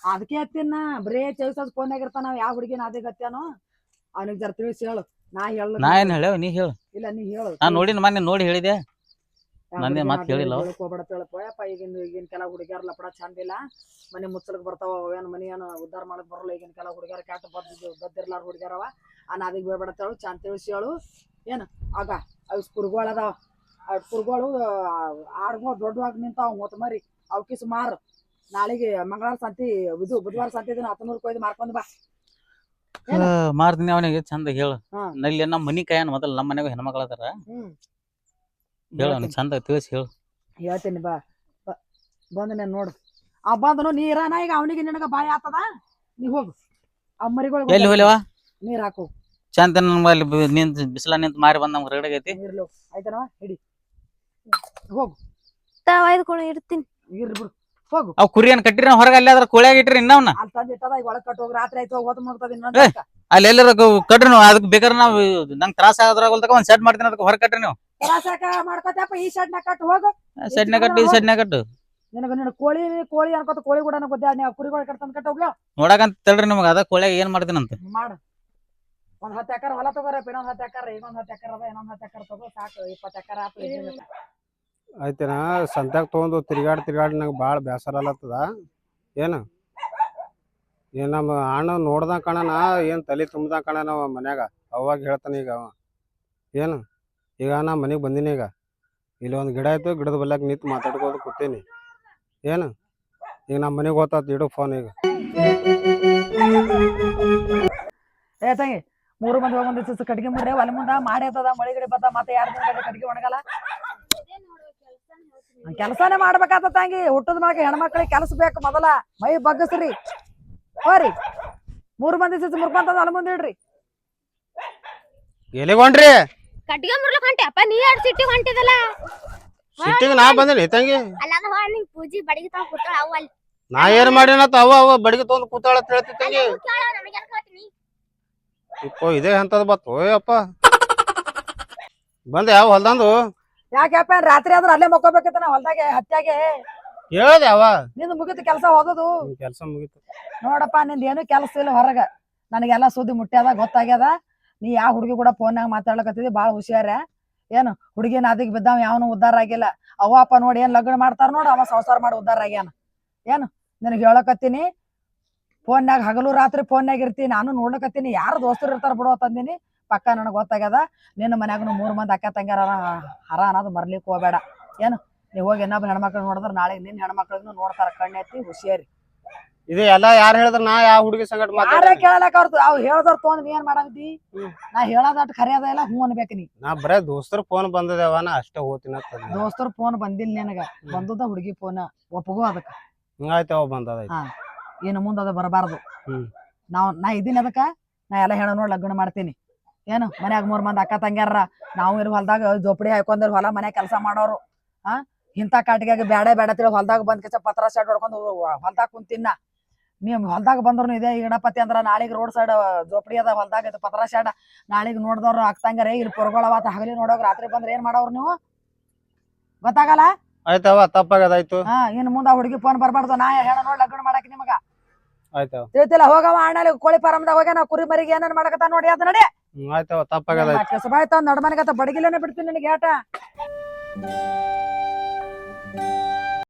ಅದಕ್ಕೆ ಹತ್ತಿನ ಬರೇ ಚೌಸದ್ ಫೋನ್ಯಾಗ ಇರ್ತಾನ ನಾವ್ ಯಾವ ಹುಡುಗಿನ ಅದೇ ಗತ್ಯಾನೋ? ಅವನಿಗೆ ಜರ ತಿಳಿಸಿ ಹೇಳು. ನಾ ಹೇಳು ನಾ ಏನ್ ಹೇಳ್ಯಾವ ನೀ ಹೇಳು. ಇಲ್ಲ ನೀ ಹೇಳು. ನಾ ನೋಡಿನ ಮನೆ ನೋಡಿ ಹೇಳಿದೆ. ನನ್ನ ನಂದೇ ಮಾತ್ ಹೇಳಿಲ್ಲ ಹೋಗ್ಬೇಡ ತಿಳ್ಕೊಯಪ್ಪ ಈಗಿನ ಈಗಿನ ಕೆಲ ಹುಡುಗಿಯರ ಲಪಡ ಚಂದ ಇಲ್ಲ. ಮನೆ ಮುಚ್ಚಲಕ್ ಬರ್ತಾವ ಏನ್ ಮನೆ ಏನು ಉದ್ದಾರ ಮಾಡಕ್ ಬರಲ್ಲ. ಈಗಿನ ಕೆಲ ಹುಡುಗಿಯರ ಕೆಟ್ಟ ಬದ್ದು ಬದ್ದಿರ್ಲಾರ ಹುಡುಗಿಯರವ ಆ ನಾದಿಗೆ ಬೇಡ ತಿಳು ಚಂದ ತಿಳಿಸಿ ಹೇಳು. ಏನು? ಆಗ ಅವ್ ಕುರ್ಗೋಳ ಅದಾವ. ಕುರ್ಗೋಳು ಆಡ್ಗಳು ದೊಡ್ಡವಾಗಿ ನಿಂತಾವ ಮೂವತ್ತು ಮರಿ. ಅವಕಿಸ್ ಸುಮಾರು ನಾಳೆಗೆ ಮಂಗಳವಾರ ಸಂತಿ ಇದು ಬುಧವಾರ ಸಂತಿ ದಿನ ಹತ್ತನೂರು ರೂಪಾಯಿ ಮಾರ್ಕೊಂಡ್ ಬಾ? ಮಾರ್ತೀನಿ ಅವನಿಗೆ ಚಂದ ಹೇಳು. ಹಾ. ನಲ್ಲಿ ನಮ್ಮ ಮನಿ ಕಾಯನ್ ಮೊದಲ ನಮ್ಮ ಮನ್ಯಾಗ ಹೆಣ್ಮಕ್ಳ ಅದಾರ. ಹ್ಮ್. ಹೇಳು ಅವ್ನಿಗೆ ಚಂದ ತಿಳಿಸಿ ಹೇಳು. ಹೇಳ್ತೀನಿ ಬಾ. ಬ- ಬಂದು ನಾನು ನೋಡು. ಆ ಬಂದನು ನೀರಾನ ಈಗ ಅವನಿಗೆ ನಿನಗ ಬಾಯಿ ಆತದ? ನೀ ಹೋಗು. ಆ ಮರಿಗಳು ಎಲ್ಲಿ ಹೋಲಿವ ನೀರ್ ಹಾಕು. ಚಂದ ಅಲ್ಲಿ ನಿಂತ್ ಬಿಸಿಲ ನಿಂತ ಮಾರಿ ಬಂದ ನಮ್ಗೆ ರಗಡಗೈತಿ ಐತಿ ಆಯ್ತಾನವ ಹಿಡಿ. ಹೋಗು. ಒಯ್ದುಕೊಂಡು ಇಡ್ತೀನಿ. ಇರ್ಲಿ ಬಿಡು. ಹೋಗು. ಅವ್ ಕುರಿ ಕಟ್ಟಿರ ಕಟ್ಟಿರಿ ಹೊರಗೆ ಅಲ್ಲಿ ಅದ್ರ ಕೋಳ್ಯಾಗ ಇಟ್ರಿ ಇನ್ನವನ್ನ ಅಲ್ಲಿ ತಂದು ಇಟ್ಟದ ಈಗ ಒಳಗ್ ಕಟ್ ಹೋಗಿ ರಾತ್ರಿ ಆಯ್ತು ಹೋಗಿ ಮುಗ್ತದ ಏ. ಇನ್ನೊಂದು ಅಲ್ಲಿ ಎಲ್ಲರ ಕಟ್ರಿ ನೀವು ಅದಕ್ಕೆ ಬೇಕಾದ್ರೆ ನಾವು ನಂಗೆ ತ್ರಾಸ ಆದ್ರಾಗ ಒಂದ್ ಸೆಟ್ ಮಾಡ್ತೀನಿ ಅದಕ್ಕೆ ಹೊರ ಕಟ್ರಿ ನೀವು. ತ್ರಾಸಾಕ ಮಾಡ್ಕೋತಪ್ಪ ಈ ಶೆಡ್ನ ಕಟ್ಟು ಹೋಗು. ಸೆಡ್ನ ಕಟ್ಟು ಈ ಸೆಡ್ನ ಕಟ್ಟು ನಿನಗ ನಿನ್ನ ಕೋಳಿ ಕೋಳಿ ಅನ್ಕೋತ ಕೋಳಿ ಕೂಡ ಗೊತ್ತ ನೀವು ಕುರಿಗಳು ಕಟ್ತಂದ್ ಕಟ್ಟ ಹೋಗ್ಲೋ. ನೋಡಕಂತ ತಡ್ರಿ ನಿಮಗೆ ಅದ ಕೋಳ್ಯಾಗ ಏನ್ ಮಾಡ್ತೀನಂತ ಮಾಡು. ಒಂದ್ ಹತ್ತು ಎಕರೆ ಹೊಲ ತಗೋರಪ್ಪ ಇನ್ನೊಂದ್ ಹತ್ತು ಎಕರೆ ಇನ್ನೊಂದ್ ಹತ್ತು ಎಕರೆ ಅದ ಇನ್ನೊಂದ್ ಹತ್ತು ಎಕರೆ ತಗೋ ಸಾಕು ಇಪ್ಪತ್ತು ಎಕರೆ ಆತು. ಆಯ್ತೇನ? ಸಂತ್ಯಾಗ ತೊಗೊಂಡು ತಿರ್ಗಾಡ್ ತಿರ್ಗಾಡಿ ನಂಗೆ ಭಾಳ ಬೇಸರ ಅಲ್ಲತ್ತದ ಏನು? ಏನು ನಮ್ಮ ಅಣ್ಣ ನೋಡ್ದ ಕಣನ, ಏನು ತಲೆ ತುಂಬ್ದಂಗೆ ಕಾಣನ ಅವ ಮನ್ಯಾಗ? ಅವಾಗ ಹೇಳ್ತಾನೆ ಈಗ ಅವ. ಏನು? ಈಗ ನಾ ಮನೆಗೆ ಬಂದಿನಿ ಈಗ. ಇಲ್ಲಿ ಒಂದು ಗಿಡ ಆಯ್ತು ಗಿಡದ ಬಲ್ಯಾಗ ನಿಂತು ಮಾತಾಡ್ಕೊಂಡು ಕೂತೀನಿ. ಏನು? ಈಗ ನಮ್ಮ ಮನೆಗೆ ಹೋಗ್ತಾತ, ಇಡು ಫೋನ್ ಈಗ. ಏ ತಂಗಿ, ಮೂರು ಮಂದಿ ಹೋಗಿ ಕಟ್ಗೆ ಮುಡ್ರೆ ಒಲೆ ಮುಂದ, ಮಾಡಿ ಆತದ ಮಳೆ ಮತ್ತೆ ಯಾರು ಕಟ್ಗೆ ಒಣಗಲ್ಲ. ಕೆಲಸನೇ ಮಾಡ್ಬೇಕಾತ ತಂಗಿ ಹುಟ್ಟದ ಮ್ಯಾಗ ಹೆಣ್ಮಕ್ಳಿಗೆ ಕೆಲಸ ಬೇಕು ಮೊದಲ. ಮೈ ಬಗ್ಗಸ್ರಿ. ಹೋರಿ. ಮೂರು ಮಂದಿ ಸಿಸ್ ಮುರ್ಕೊಂತಂದ ಅಲ್ಲಿ ಮುಂದೆ ಇಡ್ರಿ. ಎಲ್ಲಿಗೊಂಡ್ರಿ ಕಟ್ಟಿಗೆ ಮುರ್ಲಕ್ ಹೊಂಟೆ ಅಪ್ಪ ನೀ ಎರಡು ಸಿಟ್ಟಿ ಹೊಂಟಿದಲ್ಲ? ಸಿಟ್ಟಿಗೆ ನಾ ಬಂದಿನಿ ತಂಗಿ. ಅಲ್ಲ ಹೋ ನಿಂಗ್ ಪೂಜಿ ಬಡಿಗೆ ತಗೊಂಡ್ ಕೂತಾಳ ಅವ್ ಅಲ್ಲಿ. ನಾ ಏನ್ ಮಾಡಿನತ್ತ ಅವ ಅವ ಬಡಿಗೆ ತಗೊಂಡ್ ಕೂತಾಳ ಅಂತ ಹೇಳ್ತಿ ತಂಗಿ. ಇಪ್ಪ ಇದೇ ಅಂತದ್ ಬತ್ತು ಓಯಪ್ಪ ಬಂದೆ ಯಾವ ಹೊಲ್ದಂದು? ಯಾಕೆಪ್ಪ ರಾತ್ರಿ ಆದ್ರೂ ಅಲ್ಲೇ ಮಕ್ಕೋಬೇಕಿತ್ತ ನಾ ಹೊಲ್ದಾಗೆ ಹತ್ಯಾಗೆ? ಹೇಳ್ದೆ ಅವ. ನಿಂದು ಮುಗಿತು ಕೆಲಸ ಹೋದದು? ಕೆಲಸ ಮುಗಿತು. ನೋಡಪ್ಪ ನಿಂದ ಏನು ಕೆಲಸ ಇಲ್ಲ ಹೊರಗ. ನನಗೆಲ್ಲ ಸುದ್ದಿ ಮುಟ್ಟ್ಯಾದ ಗೊತ್ತಾಗ್ಯದ. ನೀ ಯಾವ ಹುಡುಗಿ ಕೂಡ ಫೋನ್ಯಾಗ ಮಾತಾಡ್ಲಕತ್ತಿದ್ದಿ ಬಾಳ ಹುಷಾರ. ಏನು ಹುಡುಗಿ ನಾದಿಗೆ ಬಿದ್ದಾವ ಯಾವನು ಉದ್ದಾರ ಆಗಿಲ್ಲ. ಅವ ಅಪ್ಪ ನೋಡಿ ಏನ್ ಲಗ್ನ ಮಾಡ್ತಾರ ನೋಡು ಅವ ಸಂಸಾರ ಮಾಡಿ ಉದ್ದಾರ ಆಗ್ಯಾನ. ಏನು ನಿನಗೆ ಹೇಳಕತ್ತೀನಿ. ಫೋನ್ಯಾಗ ಹಗಲು ರಾತ್ರಿ ಫೋನ್ಯಾಗ ಇರ್ತೀನಿ ನಾನು ನೋಡ್ಲಕತ್ತೀನಿ. ಯಾರು ದೋಸ್ತರು ಇರ್ತಾರ ಬಿಡು ತಂದಿನಿ ಪಕ್ಕ ನನಗೆ ಗೊತ್ತಾಗ್ಯದ ನಿನ್ನ ಮನ್ಯಾಗನು ಮೂರ್ ಮಂದಿ ಅಕ್ಕ ತಂಗ್ಯಾರ ಹರ ಅನ್ನೋದು ಮರ್ಲಿಕ್ಕೆ ಹೋಗಬೇಡ. ಏನು? ನೀವು ಹೋಗಿ ಇನ್ನೊಬ್ಬ ಹೆಣ್ಮಕ್ಳು ನೋಡಿದ್ರ ನಾಳೆ ನಿನ್ನ ಹೆಣ್ಮಕ್ಳಿಗೂ ನೋಡ್ತಾರ ಕಣ್ಣೆತ್ತಿ ಹುಷಿಯಾರಿ. ಇದು ಎಲ್ಲ ಯಾರು ಹೇಳಿದ್ರ ನಾ ಯಾವ ಹುಡುಗಿ ಸಂಗಟ ಯಾರೇ ಕೇಳಲಕ್ಕ ಅವ್ರದ್ದು ಅವ್ ಹೇಳ್ದವ್ರ ತೊಗೊಂಡ್ ನೀ ಏನ್ ಮಾಡಂತಿ. ನಾ ಹೇಳೋದಟ್ ಖರೆ ಅದ ಇಲ್ಲ ಹ್ಞೂ ಅನ್ಬೇಕು ನೀ. ನಾ ಬರೇ ದೋಸ್ತರ ಫೋನ್ ಬಂದದೇವ ನಾ ಅಷ್ಟೇ ಹೋತಿನ. ದೋಸ್ತರ್ ಫೋನ್ ಬಂದಿಲ್ಲ ನಿನಗ ಬಂದದ ಹುಡುಗಿ ಫೋನ್ ಒಪ್ಪಗೋ ಅದಕ್ಕ. ಹಿಂಗಾಯ್ತು ಅವ ಬಂದದ ಇನ್ನು ಮುಂದೆ ಅದು ಬರಬಾರ್ದು. ನಾವ್ ನಾ ಇದೀನಿ ಅದಕ್ಕ ನಾ ಎಲ್ಲ ಹೇಳೋ ನೋಡಿ ಲಗ್ನ ಮಾಡ್ತೀನಿ. ಏನು? ಮನ್ಯಾಗ ಮೂರ್ ಮಂದಿ ಅಕ್ಕ ತಂಗ್ಯಾರ ನಾವು ಇರೋ ಹೊಲ್ದಾಗ ಜೋಪಡಿ ಹಾಕೊಂಡಿರ್ ಹೊಲ ಮನ್ಯಾಗ ಕೆಲಸ ಮಾಡೋರು. ಆ? ಇಂಥ ಕಾಟಿಗಾಗ ಬ್ಯಾಡ ಬೇಡ ತಿಳಿ ಹೊಲ್ದಾಗ ಬಂದ್ ಕೆಸ ಪತ್ರ ಸೈಡ್ ಹೊಡ್ಕೊಂಡು ಹೊಲ್ದಾಗ ಕುಂತಿನ್ನ. ನೀವ್ ಹೊಲ್ದಾಗ ಬಂದ್ರು ಇದೇ ಗಣಪತಿ ಅಂದ್ರ ನಾಳೆಗ್ ರೋಡ್ ಸೈಡ್ ಜೋಪಡಿ ಅದ ಹೊಲ್ದಾಗ ಇದು ಪತ್ರ ಶೆಡ್ ನಾಳೆಗ್ ನೋಡ್ದವ್ರು ಅಕ್ತಂಗಾರ ಇಲ್ಲಿ ಪೊರ್ಗೊಳವಾತ ಹಗಲಿ ನೋಡೋರ್ ರಾತ್ರಿ ಬಂದ್ರ ಏನ್ ಮಾಡೋರು ನೀವು? ಗೊತ್ತಾಗಲ್ಲ? ಆಯ್ತವ ತಪ್ಪಾಗದಾಯ್ತು. ಹಾ ಇನ್ ಮುಂದ ಹುಡುಗಿ ಫೋನ್ ಬರ್ಬಾರ್ದು. ನಾ ಹೇಳ ನೋಡಿ ಲಗ್ನ ಮಾಡಕ್ ನಿಮಗ. ಆಯ್ತವ ತಿಳಿತಿಲ್ಲ ಹೋಗವ ಅಣ್ಣ ಕೋಳಿ ಫಾರಮ್ದಾಗ ಹೋಗ್ಯಾನ ಕುರಿ ಮರಿಗೆ ಏನನ್ ಮಾಡಕತ್ತ ನೋಡಿ ಅದ ನಡಿ. ಹ್ಮ್ ಆಯ್ತವ ತಪ್ಪಾಗದಾಯ್ತು ಕೆಸಬಾಯ್ತ ನಡ್ಮನೆಗತ್ತ ಬಡಗಿಲೇನೆ ಬಿಡ್ತೀನಿ ನಿನಗೆ ಏಟ?